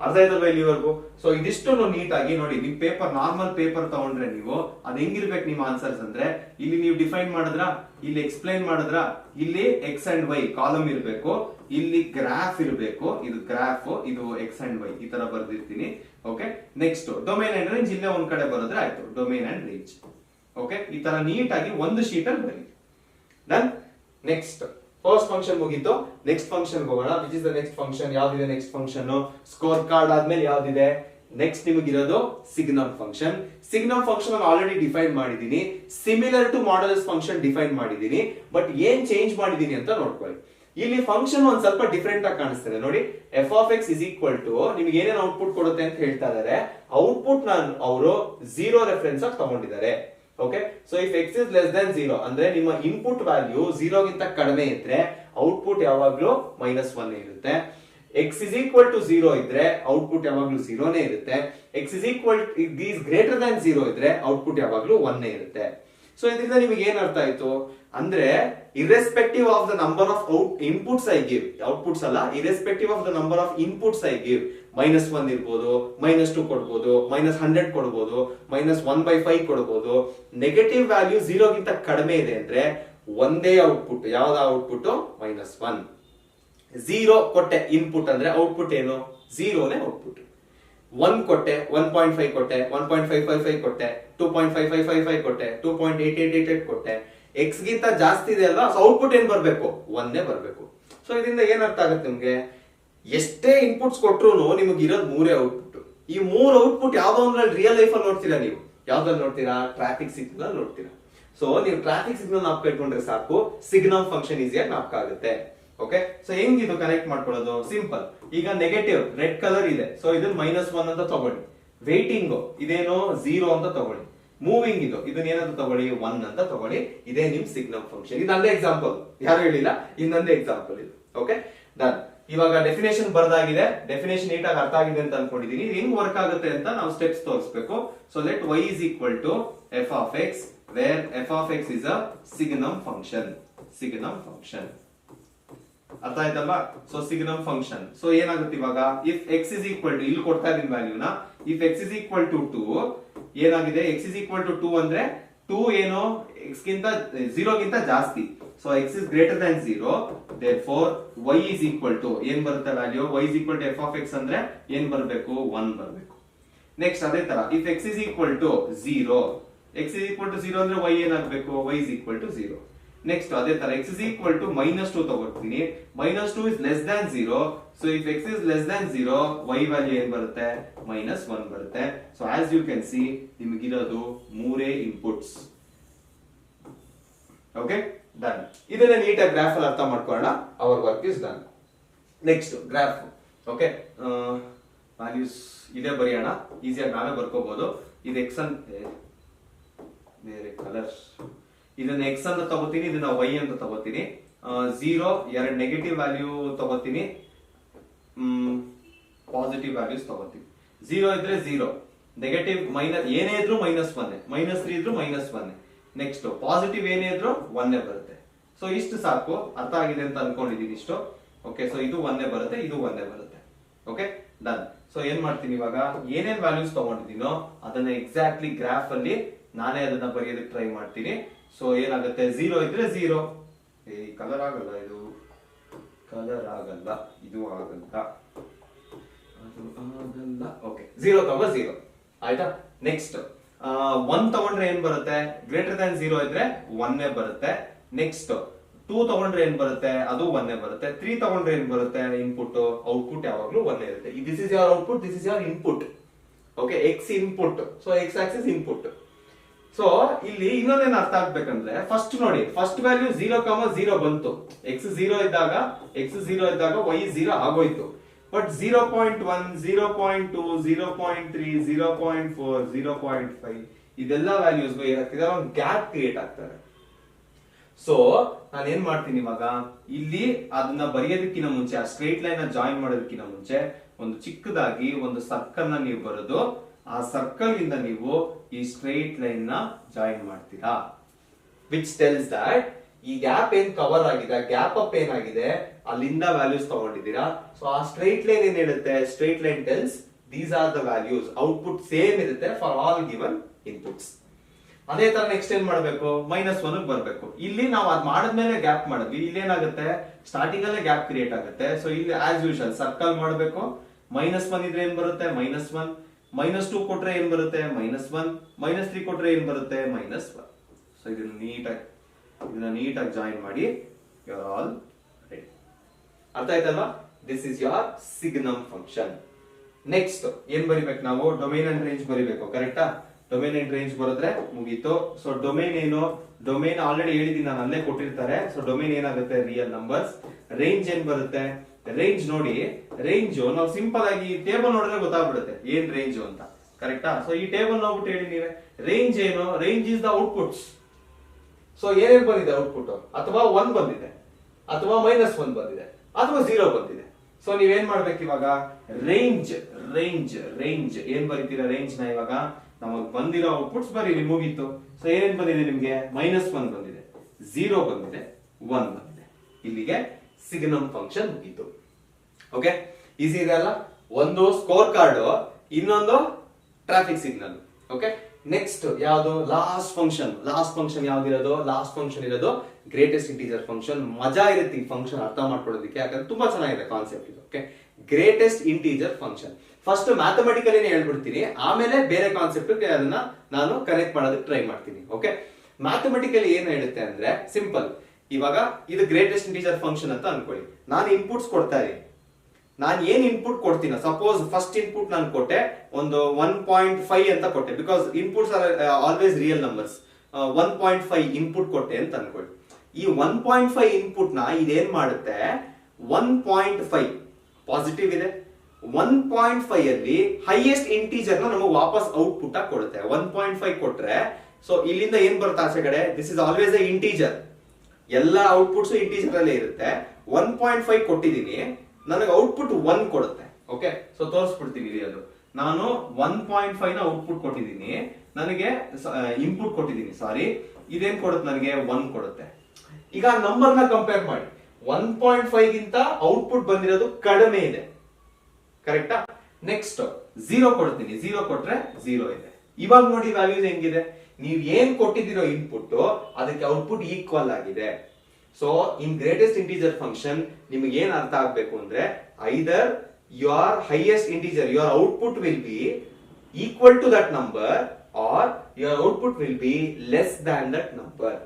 ಅರ್ಥ ಆಯ್ತಲ್ವಾ ಇಲ್ಲಿವರೆಗೂ. ಸೊ ಇದಿಷ್ಟು ನೀಟಾಗಿ ನೋಡಿ, ನಿಮ್ ಪೇಪರ್ ನಾರ್ಮಲ್ ಪೇಪರ್ ತಗೊಂಡ್ರೆ ನೀವು, ಅದ್ ಹೆಂಗಿರ್ಬೇಕು ನಿಮ್ ಆನ್ಸರ್ಸ್ ಅಂದ್ರೆ? ಇಲ್ಲಿ ನೀವು ಡಿಫೈನ್ ಮಾಡಿದ್ರ? ಇಲ್ಲಿ ಎಕ್ಸ್ಪ್ಲೈನ್ ಮಾಡಿದ್ರ? ಇಲ್ಲಿ ಎಕ್ಸ್ ಅಂಡ್ ವೈ ಕಾಲಮ್ ಇರಬೇಕು. ಇಲ್ಲಿ ಗ್ರಾಫ್ ಇರಬೇಕು. ಇದು ಗ್ರಾಫ್ ಇದು ಎಕ್ಸ್ ಅಂಡ್ ವೈ ಈ ತರ ಬರ್ದಿರ್ತೀನಿ. Okay next domain and range ಇಲ್ಲೇ ಒಂದ್ ಕಡೆ ಬರೋದ್ರೆ ಆಯ್ತು. ಡೊಮೇನ್ ಅಂಡ್ ರೇಂಜ್ ಓಕೆ ಈ ತರ ನೀಟಾಗಿ ಒಂದು ಶೀಟ್ ಅಲ್ಲಿ ಬರೀ ಡನ್ ನೆಕ್ಸ್ಟ್ ಫಸ್ಟ್ ಫಂಕ್ಷನ್ ಮುಗೀತು ನೆಕ್ಸ್ಟ್ ಫಂಕ್ಷನ್ ಹೋಗೋಣ. Which is the next function ಯಾವ್ದಿದೆ next function score card ಆದ್ಮೇಲೆ ಯಾವ್ದಿದೆ? Next ನಿಮಗಿರೋದು signum function signum function already define ಮಾಡಿದೀನಿ similar to modulus function define ಮಾಡಿದೀನಿ ಬಟ್ ಏನ್ ಚೇಂಜ್ ಮಾಡಿದೀನಿ ಅಂತ ನೋಡ್ಕೊಳ್ಳಿ. ಇಲ್ಲಿ ಫಂಕ್ಷನ್ ಒಂದ್ ಸ್ವಲ್ಪ ಡಿಫ್ರೆಂಟ್ ಆಗಿ ಕಾಣಿಸ್ತದೆ. ನೋಡಿ F of X is equal to ನಿಮ್ಗೆ ಏನೇನು ಔಟ್ಪುಟ್ ಕೊಡುತ್ತೆ ಅಂತ ಹೇಳ್ತಾ ಇದಾರೆ. ಔಟ್ಪುಟ್ ನಾನು ಅವರು ಝೀರೋ ರೆಫರೆನ್ಸ್ ಆಗಿ ತಗೊಂಡಿದ್ದಾರೆ. Okay so if X is less than zero ಅಂದ್ರೆ ನಿಮ್ಮ ಇನ್ಪುಟ್ ವ್ಯಾಲ್ಯೂ ಗಿಂತ ಕಡಿಮೆ ಇದ್ರೆ ಔಟ್ಪುಟ್ ಯಾವಾಗ್ಲೂ ಮೈನಸ್ ಒನ್ ಇರುತ್ತೆ. X is equal to zero ಇದ್ರೆ ಔಟ್ಪುಟ್ ಯಾವಾಗ್ಲೂ ಝೀರೋನೇ ಇರುತ್ತೆ. X is equal is greater than zero ಇದ್ರೆ ಔಟ್ಪುಟ್ ಯಾವಾಗ್ಲೂ ಒನ್ನೇ ಇರುತ್ತೆ. ಸೊ ಇದರಿಂದ ನಿಮಗೆ ಏನ್ ಅರ್ಥ ಆಯ್ತು? ಅಂದ್ರೆ irrespective of the number of out inputs I give outputs ಅಲ್ಲ irrespective of the number of inputs I give minus one ಇರ್ಬೋದು ಮೈನಸ್ ಟು ಕೊಡ್ಬೋದು ಮೈನಸ್ ಹಂಡ್ರೆಡ್ ಕೊಡ್ಬೋದು ಮೈನಸ್ ಒನ್ ಬೈ ಫೈವ್ ಕೊಡ್ಬೋದು. ನೆಗೆಟಿವ್ ವ್ಯಾಲ್ಯೂ ಗಿಂತ ಕಡಿಮೆ ಇದೆ ಅಂದ್ರೆ ಒಂದೇ ಔಟ್ಪುಟ್ ಯಾವ್ದು ಔಟ್ಪುಟ್ ಮೈನಸ್ ಒನ್ ಝೀರೋ ಕೊಟ್ಟೆ ಇನ್ಪುಟ್ ಅಂದ್ರೆ ಔಟ್ಪುಟ್ ಏನು? ಝೀರೋನೇ ಔಟ್ಪುಟ್ ಒನ್ ಕೊಟ್ಟೆ ಒನ್ ಪಾಯಿಂಟ್ ಫೈವ್ ಕೊಟ್ಟೆ one point five five five ಕೊಟ್ಟೆ two point five five five five ಕೊಟ್ಟೆ two point eight eight eight eight ಕೊಟ್ಟೆ. ಎಕ್ಸ್ ಗಿಂತ ಜಾಸ್ತಿ ಇದೆ ಅಲ್ವಾ? ಔಟ್ಪುಟ್ ಏನ್ ಬರಬೇಕು? ಒಂದೇ ಬರಬೇಕು. ಸೊ ಇದರಿಂದ ಏನ್ ಅರ್ಥ ಆಗುತ್ತೆ ನಿಮ್ಗೆ? ಎಷ್ಟೇ ಇನ್ಪುಟ್ಸ್ ಕೊಟ್ರು ನಿಮಗೆ ಇರೋದು ಮೂರೇ ಔಟ್ಪುಟ್ ಈ ಮೂರು ಔಟ್ಪುಟ್ ಯಾವ್ದೋ ಒಂದ್ರಲ್ಲಿ ರಿಯಲ್ ಲೈಫ್ ಅಲ್ಲಿ ನೋಡ್ತೀರಾ ನೀವು? ಯಾವ್ದ್ರಲ್ಲಿ ನೋಡ್ತೀರಾ? ಟ್ರಾಫಿಕ್ ಸಿಗ್ನಲ್ ನೋಡ್ತೀರಾ? ಸೊ ನೀವು ಟ್ರಾಫಿಕ್ ಸಿಗ್ನಲ್ ನಾಪ್ ಇಟ್ಕೊಂಡ್ರೆ ಸಾಕು. ಸಿಗ್ನಲ್ ಫಂಕ್ಷನ್ ಈಸಿಯಾಗಿ ನಾಪ್ಕ ಆಗುತ್ತೆ. ಓಕೆ ಸೊ ಹೆಂಗ್ ಇದು ಕನೆಕ್ಟ್ ಮಾಡ್ಕೊಳ್ಳೋದು? ಸಿಂಪಲ್ ಈಗ ನೆಗೆಟಿವ್ ರೆಡ್ ಕಲರ್ ಇದೆ. ಸೊ ಇದನ್ನ ಮೈನಸ್ ಒನ್ ಅಂತ ತಗೊಳ್ಳಿ. ವೇಟಿಂಗ್ ಇದೇನು ಝೀರೋ ಅಂತ ತಗೊಳ್ಳಿ. ಮೂವಿಂಗ್ ಇದು ಇದನ್ನ ಏನಂತ ತಗೊಳ್ಳಿ? ಒನ್ ಅಂತ ತಗೊಳ್ಳಿ. ಇದೇ ನಿಮ್ ಸಿಗ್ನಲ್ ಫಂಕ್ಷನ್ ಇದು ನಂದೇ ಎಕ್ಸಾಂಪಲ್ ಯಾರು ಹೇಳಿಲ್ಲ? ಇನ್ನೊಂದೇ ಎಕ್ಸಾಂಪಲ್ ಇದು. ಓಕೆ ಡನ್ ಇವಾಗ ಡೆಫಿನೇಷನ್ ಬರ್ದಾಗಿದೆ. ಡೆಫಿನೇಷನ್ ನೀಟಾಗಿ ಅರ್ಥ ಆಗಿದೆ ಅಂತ ಅನ್ಕೊಂಡಿದೀನಿ. ಹೆಂಗ್ ವರ್ಕ್ ಆಗುತ್ತೆ ಅಂತ ನಾವು ಸ್ಟೆಪ್ಸ್ ತೋರಿಸ್ಬೇಕು. So let y is equal to f of x where f of x is a signum function signum function ಅರ್ಥ ಆಯ್ತಲ್ವಾ? ಸೊ ಸಿಗ್ನಮ್ ಫಂಕ್ಷನ್ ಸೊ ಏನಾಗುತ್ತೆ ಇವಾಗ? If x is equal to ಇಲ್ಲಿ ಕೊಡ್ತಾ ಇದೀನಿ ವ್ಯಾಲ್ಯೂನ if x is equal to two ಏನಾಗಿದೆ? X is equal to two ಅಂದ್ರೆ two ಏನು? ಎಕ್ಸ್ ಗಿಂತ ಝೀರೋ ಗಿಂತ ಜಾಸ್ತಿ. So x is greater than zero therefore y is equal to ಏನ್ ಬರುತ್ತೆ value y is equal to f of x ಅಂದ್ರೆ ಏನ್ ಬರಬೇಕು? ಒನ್ ಬರಬೇಕು. ನೆಕ್ಸ್ಟ್ ಅದೇ ತರ if x is equal to zero x is equal to zero ಅಂದ್ರೆ y ಏನಾಗಬೇಕು? Y is equal to zero next ಅದೇ ತರ x is equal to minus two ತಗೊಳ್ತೀನಿ. Minus two is less than zero so if x is less than zero y value ಏನ್ ಬರುತ್ತೆ? Minus one ಬರುತ್ತೆ. So as you can see ನಿಮಗಿರೋದು ಮೂರೇ inputs okay done ಇದನ್ನ ನೀಟಾಗಿ graph ಅಲ್ಲಿ ಅರ್ಥ ಮಾಡ್ಕೊಳ್ಳೋಣ. Our work is done next graph okay values ಇದೇ ಬರೆಯೋಣ. ಈಸಿಯಾಗಿ ನಾವೇ ಬರ್ಕೋಬಹುದು ಇದು ಎಕ್ಸ್ ಅಂತ ಬೇರೆ ಕಲರ್ ಇದನ್ನ ಎಕ್ಸ್ ಅಂತ ತಗೋತೀನಿ, ಇದನ್ನ ವೈ ಅಂತ ತಗೋತೀನಿ. ಝೀರೋ ಎರಡು ನೆಗೆಟಿವ್ ವ್ಯಾಲ್ಯೂ ತಗೋತೀನಿ. ಪಾಸಿಟಿವ್ ವ್ಯಾಲ್ಯೂಸ್ ತಗೋತೀನಿ. ಝೀರೋ ಇದ್ರೆ ಝೀರೋ ನೆಗೆಟಿವ್ ಮೈನಸ್ ಏನೇ ಇದ್ರು ಮೈನಸ್ ಒನ್ ಮೈನಸ್ ತ್ರೀ ಇದ್ರು ಮೈನಸ್ ಒನ್ ನೆಕ್ಸ್ಟ್ ಪಾಸಿಟಿವ್ ಏನೇ ಇದ್ರು ಒನ್ನೇ ಬರುತ್ತೆ. ಸೊ ಇಷ್ಟು ಸಾಕು. ಅರ್ಥ ಆಗಿದೆ ಅಂತ ಅನ್ಕೊಂಡಿದೀನಿ ಇಷ್ಟು. ಓಕೆ ಸೊ ಇದು ಒಂದೇ ಬರುತ್ತೆ, ಇದು ಒಂದೇ ಬರುತ್ತೆ. ಓಕೆ ಡನ್ ಸೊ ಏನ್ ಮಾಡ್ತೀನಿ ಇವಾಗ? ಏನೇನ್ ವ್ಯಾಲ್ಯೂಸ್ ತಗೊಂಡಿದ್ದೀನೋ ಅದನ್ನ ಎಕ್ಸಾಕ್ಟ್ಲಿ ಗ್ರಾಫ್ ಅಲ್ಲಿ ನಾನೇ ಅದನ್ನ ಬರೆಯೋದಕ್ಕೆ ಟ್ರೈ ಮಾಡ್ತೀನಿ. ಸೊ ಏನಾಗುತ್ತೆ? ಝೀರೋ ಇದ್ರೆ ಝೀರೋ ಈ ಕಲರ್ ಆಗಲ್ಲ ಇದು. ಕಲರ್ ಆಗಲ್ಲ. ಇದು ಆಗಲ್ಲ. ಅದು ಆಗಲ್ಲ. ಓಕೆ ಝೀರೋ ತಗೋ ಝೀರೋ ಆಯ್ತಾ? ನೆಕ್ಸ್ಟ್ ಒನ್ ತಗೊಂಡ್ರೆ ಏನ್ ಬರುತ್ತೆ? ಗ್ರೇಟರ್ ದನ್ ಝೀರೋ ಇದ್ರೆ ಒನ್ನೇ ಬರುತ್ತೆ. ನೆಕ್ಸ್ಟ್ ಟೂ ತಗೊಂಡ್ರೆ ಏನ್ ಬರುತ್ತೆ? ಅದು ಒಂದೇ ಬರುತ್ತೆ. ತ್ರೀ ತಗೊಂಡ್ರೆ ಏನ್ ಬರುತ್ತೆ? ಇನ್ಪುಟ್ ಔಟ್ಪುಟ್ ಯಾವಾಗ್ಲೂ ಒಂದೇ ಇರುತ್ತೆ. This is your output this is your input okay x input so x axis input so ಇಲ್ಲಿ ಇನ್ನೊಂದೇನು ಅರ್ಥ ಆಗ್ಬೇಕಂದ್ರೆ ಫಸ್ಟ್ ನೋಡಿ first value zero comma zero ಬಂತು. ಎಕ್ಸ್ ಝೀರೋ ಇದ್ದಾಗ ಎಕ್ಸ್ ಜೀರೋ ಇದ್ದಾಗ ವೈ ಝೀರೋ ಆಗೋಯ್ತು. But zero point one zero point two zero point three zero point four zero point five ಇದೆಲ್ಲ ವ್ಯಾಲ್ಯೂಸ್ಗೂ ಏನಾಗ್ತಿದೆ? ಒಂದು ಗ್ಯಾಪ್ ಕ್ರಿಯೇಟ್ ಆಗ್ತಾರೆ ಸೊ ನಾನು ಏನ್ ಮಾಡ್ತೀನಿ ಇವಾಗ? ಇಲ್ಲಿ ಅದನ್ನ ಬರೆಯೋದಕ್ಕಿಂತ ಮುಂಚೆ, ಆ ಸ್ಟ್ರೈಟ್ ಲೈನ್ ಜಾಯಿನ್ ಮಾಡೋದಕ್ಕಿಂತ ಮುಂಚೆ ಒಂದು ಚಿಕ್ಕದಾಗಿ ಒಂದು ಸರ್ಕಲ್ನ ನೀವು ಬರೆದು, ಆ ಸರ್ಕಲ್ ಇಂದ ನೀವು ಈ ಸ್ಟ್ರೈಟ್ ಲೈನ್ನ ಜಾಯಿನ್ ಮಾಡ್ತೀರಾ? ವಿಚ್ ಟೆಲ್ಸ್ ದಟ್ ಈ ಗ್ಯಾಪ್ ಏನ್ ಕವರ್ ಆಗಿದೆ ಗ್ಯಾಪ್ ಅಪ್ ಏನಾಗಿದೆ, ಅಲ್ಲಿಂದ ವ್ಯಾಲ್ಯೂಸ್ ತಗೊಂಡಿದ್ದೀರಾ? ಸೊ ಆ ಸ್ಟ್ರೈಟ್ ಲೈನ್ ಏನ್ ಹೇಳುತ್ತೆ? Straight line tells these are the values output same ಇರುತ್ತೆ ಫಾರ್ ಆಲ್ ಗಿವನ್ ಇನ್ಪುಟ್ಸ್ ಅದೇ ತರ ಎಕ್ಸ್ಟೆಂಡ್ ಮಾಡಬೇಕು ಮೈನಸ್ ಒನ್ ಬರಬೇಕು. ಇಲ್ಲಿ ನಾವು ಅದ್ ಮಾಡಿದ್ಮೇಲೆ ಗ್ಯಾಪ್ ಮಾಡಿದ್ವಿ. ಇಲ್ಲಿ ಏನಾಗುತ್ತೆ ಸ್ಟಾರ್ಟಿಂಗ್ ಅಲ್ಲೇ ಗ್ಯಾಪ್ ಕ್ರಿಯೇಟ್ ಆಗುತ್ತೆ. ಸೊ ಇಲ್ಲಿ ಆಸ್ ಯೂಶಲ್ ಸರ್ಕಲ್ ಮಾಡಬೇಕು. ಮೈನಸ್ ಒನ್ ಇದ್ರೆ ಏನ್ ಬರುತ್ತೆ? ಮೈನಸ್ ಒನ್ ಮೈನಸ್ ಟೂ ಕೊಟ್ರೆ ಏನ್ ಬರುತ್ತೆ? ಮೈನಸ್ ಒನ್ ಮೈನಸ್ ತ್ರೀ ಕೊಟ್ರೆ ಏನ್ ಬರುತ್ತೆ? ಮೈನಸ್ ಒನ್ ಸೊ ಇದನ್ನ ನೀಟಾಗಿ ಇದನ್ನ ನೀಟಾಗಿ ಜಾಯಿನ್ ಮಾಡಿ ಯುವರ್ ಆಲ್ ರೆಡಿ ಅರ್ಥ ಆಯ್ತಲ್ವಾ? This is your signum function next ಏನ್ ಬರಿಬೇಕು ನಾವು? ಡೊಮೈನ್ ಅಂಡ್ ರೇಂಜ್ ಬರಿಬೇಕು ಕರೆಕ್ಟಾ ಡೊಮೇನ್ ಏನ್ ರೇಂಜ್ ಬರೋದ್ರೆ ಮುಗೀತು. ಸೊ ಡೊಮೇನ್ ಏನು? ಡೊಮೇನ್ ಆಲ್ರೆಡಿ ಹೇಳಿದೀನಿ, ನಾನು ಅಲ್ಲೇ ಕೊಟ್ಟಿರ್ತಾರೆ. ಸೊ ಡೊಮೇನ್ ಏನಾಗುತ್ತೆ? ರಿಯಲ್ ನಂಬರ್ಸ್ ರೇಂಜ್ ಏನ್ ಬರುತ್ತೆ? ರೇಂಜ್ ನೋಡಿ. ರೇಂಜ್ ನಾವು ಸಿಂಪಲ್ ಆಗಿ ಟೇಬಲ್ ನೋಡಿದ್ರೆ ಗೊತ್ತಾಗ್ಬಿಡುತ್ತೆ. ಏನ್ ರೇಂಜ್ ಅಂತ. ಕರೆಕ್ಟಾ ಸೊ ಈ ಟೇಬಲ್ ನೋಡ್ಬಿಟ್ಟು ಹೇಳಿ ನೀವೇ. ರೇಂಜ್ ಏನು? Range is the outputs so ಏನೇನ್ ಬಂದಿದೆ ಔಟ್ಪುಟ್ ಅಥವಾ ಒನ್ ಬಂದಿದೆ. ಅಥವಾ ಮೈನಸ್ ಒನ್ ಬಂದಿದೆ. ಅಥವಾ ಝೀರೋ ಬಂದಿದೆ. ಸೊ ನೀವೇನ್ ಮಾಡ್ಬೇಕು ಇವಾಗ? ರೇಂಜ್ ರೇಂಜ್ ರೇಂಜ್ ಏನ್ ಬರೀತೀರಾ ರೇಂಜ್ನ ಇವಾಗ? ನಮಗ್ ಬಂದಿರೋ ಔಟ್ಪುಟ್ಸ್ ಬರೀರಿ ಮುಗೀತು ಸೊ ಏನೇನ್ ಬಂದಿದೆ ನಿಮ್ಗೆ? ಮೈನಸ್ ಒನ್ ಬಂದಿದೆ. ಝೀರೋ ಬಂದಿದೆ. ಒನ್ ಬಂದಿದೆ. ಇಲ್ಲಿಗೆ ಸಿಗ್ನಮ್ ಫಂಕ್ಷನ್ ಮುಗೀತು. ಓಕೆ ಈಸಿ ಇದೆ ಅಲ್ಲ? ಒಂದು ಸ್ಕೋರ್ ಕಾರ್ಡ್ ಇನ್ನೊಂದು ಟ್ರಾಫಿಕ್ ಸಿಗ್ನಲ್ ಓಕೆ ನೆಕ್ಸ್ಟ್ ಯಾವುದು? ಲಾಸ್ಟ್ ಫಂಕ್ಷನ್ ಲಾಸ್ಟ್ ಫಂಕ್ಷನ್ ಯಾವ್ದಿರೋದು? ಲಾಸ್ಟ್ ಫಂಕ್ಷನ್ ಇರೋದು ಗ್ರೇಟೆಸ್ಟ್ ಇಂಟೀಜರ್ ಫಂಕ್ಷನ್ ಮಜಾ ಇರುತ್ತೆ ಈ ಫಂಕ್ಷನ್ ಅರ್ಥ ಮಾಡ್ಕೊಳ್ಳೋದಕ್ಕೆ. ಯಾಕಂದ್ರೆ ತುಂಬಾ ಚೆನ್ನಾಗಿದೆ ಕಾನ್ಸೆಪ್ಟ್ ಇದು. Okay greatest integer function first mathematical ಹೇಳ್ಬಿಡ್ತೀನಿ. ಆಮೇಲೆ ಬೇರೆ ಕಾನ್ಸೆಪ್ಟ್ ಅದನ್ನ ನಾನು ಕನೆಕ್ಟ್ ಮಾಡೋದಕ್ಕೆ ಟ್ರೈ ಮಾಡ್ತೀನಿ. ಓಕೆ ಮ್ಯಾಥಮೆಟಿಕಲಿ ಏನ್ ಹೇಳುತ್ತೆ ಅಂದ್ರೆ ಸಿಂಪಲ್ ಇವಾಗ ಇದು ಗ್ರೇಟೆಸ್ಟ್ ಇಂಟೀಜರ್ ಫಂಕ್ಷನ್ ಅಂತ ಅನ್ಕೊಳ್ಳಿ. ನಾನು ಇನ್ಪುಟ್ಸ್ ಕೊಡ್ತಾ ಇದೀನಿ ನಾನು ಏನ್ ಇನ್ಪುಟ್ ಕೊಡ್ತೀನ ಸಪೋಸ್ ಫಸ್ಟ್ ಇನ್ಪುಟ್ ನಾನು ಕೊಟ್ಟೆ, ಒಂದು ಒನ್ ಪಾಯಿಂಟ್ ಫೈವ್ ಅಂತ ಕೊಟ್ಟೆ. Because inputs are always real numbers one point five input ಕೊಟ್ಟೆ ಅಂತ ಅನ್ಕೊಳ್ಳಿ. ಈ ಒನ್ ಪಾಯಿಂಟ್ ಫೈವ್ ಇನ್ಪುಟ್ನ ಇದೇನ್ ಮಾಡುತ್ತೆ? ಒನ್ ಪಾಯಿಂಟ್ ಫೈವ್ ಪಾಸಿಟಿವ್ ಇದೆ. ಒನ್ ಪಾಯಿಂಟ್ ಫೈವ್ ಅಲ್ಲಿ ಹೈಯೆಸ್ಟ್ ಇಂಟೀಜರ್ ನಮಗೆ ವಾಪಸ್ ಔಟ್ಪುಟ್ ಆಗಿ ಕೊಡುತ್ತೆ. ಒನ್ ಪಾಯಿಂಟ್ ಫೈವ್ ಕೊಟ್ರೆ ಸೊ ಇಲ್ಲಿಂದ ಏನ್ ಬರುತ್ತೆ ಆಸೆ ಕಡೆ? This is always a integer ಎಲ್ಲ ಔಟ್ಪುಟ್ಸ್ ಇಂಟೀಜರ್ ಅಲ್ಲೇ ಇರುತ್ತೆ. ಒನ್ ಪಾಯಿಂಟ್ ಫೈವ್ ಕೊಟ್ಟಿದ್ದೀನಿ. ನನಗೆ ಔಟ್ಪುಟ್ ಒನ್ ಕೊಡುತ್ತೆ. ಓಕೆ ಸೊ ತೋರಿಸ್ಬಿಡ್ತೀನಿ ಇಲ್ಲಿ ಅದು. ನಾನು ಒನ್ ಪಾಯಿಂಟ್ ಫೈವ್ನ ಔಟ್ಪುಟ್ ಕೊಟ್ಟಿದ್ದೀನಿ. ನನಗೆ ಇನ್ಪುಟ್ ಕೊಟ್ಟಿದ್ದೀನಿ. ಸಾರಿ ಇದೇನ್ ಕೊಡುತ್ತೆ ನನಗೆ? ಒನ್ ಕೊಡುತ್ತೆ. ಈಗ ನಂಬರ್ನ ಕಂಪೇರ್ ಮಾಡಿ. ಒನ್ ಪಾಯಿಂಟ್ ಫೈವ್ ಗಿಂತ ಔಟ್ಪುಟ್ ಬಂದಿರೋದು ಕಡಿಮೆ ಇದೆ. ಕರೆಕ್ಟಾ? ನೆಕ್ಸ್ಟ್ ಝೀರೋ ಕೊಡ್ತೀನಿ. ಝೀರೋ ಕೊಟ್ರೆ ಝೀರೋ ಇದೆ. ಇವಾಗ ನೋಡಿ ವ್ಯಾಲ್ಯೂಸ್ ಹೆಂಗಿದೆ? ನೀವು ಏನ್ ಕೊಟ್ಟಿದ್ದೀರೋ ಇನ್ಪುಟ್ ಅದಕ್ಕೆ ಔಟ್ಪುಟ್ ಈಕ್ವಲ್ ಆಗಿದೆ. So in greatest integer function ನಿಮಗೆ ಏನ್ ಅರ್ಥ ಆಗ್ಬೇಕು ಅಂದ್ರೆ either your highest integer your output will be equal to that number or your output will be less than that number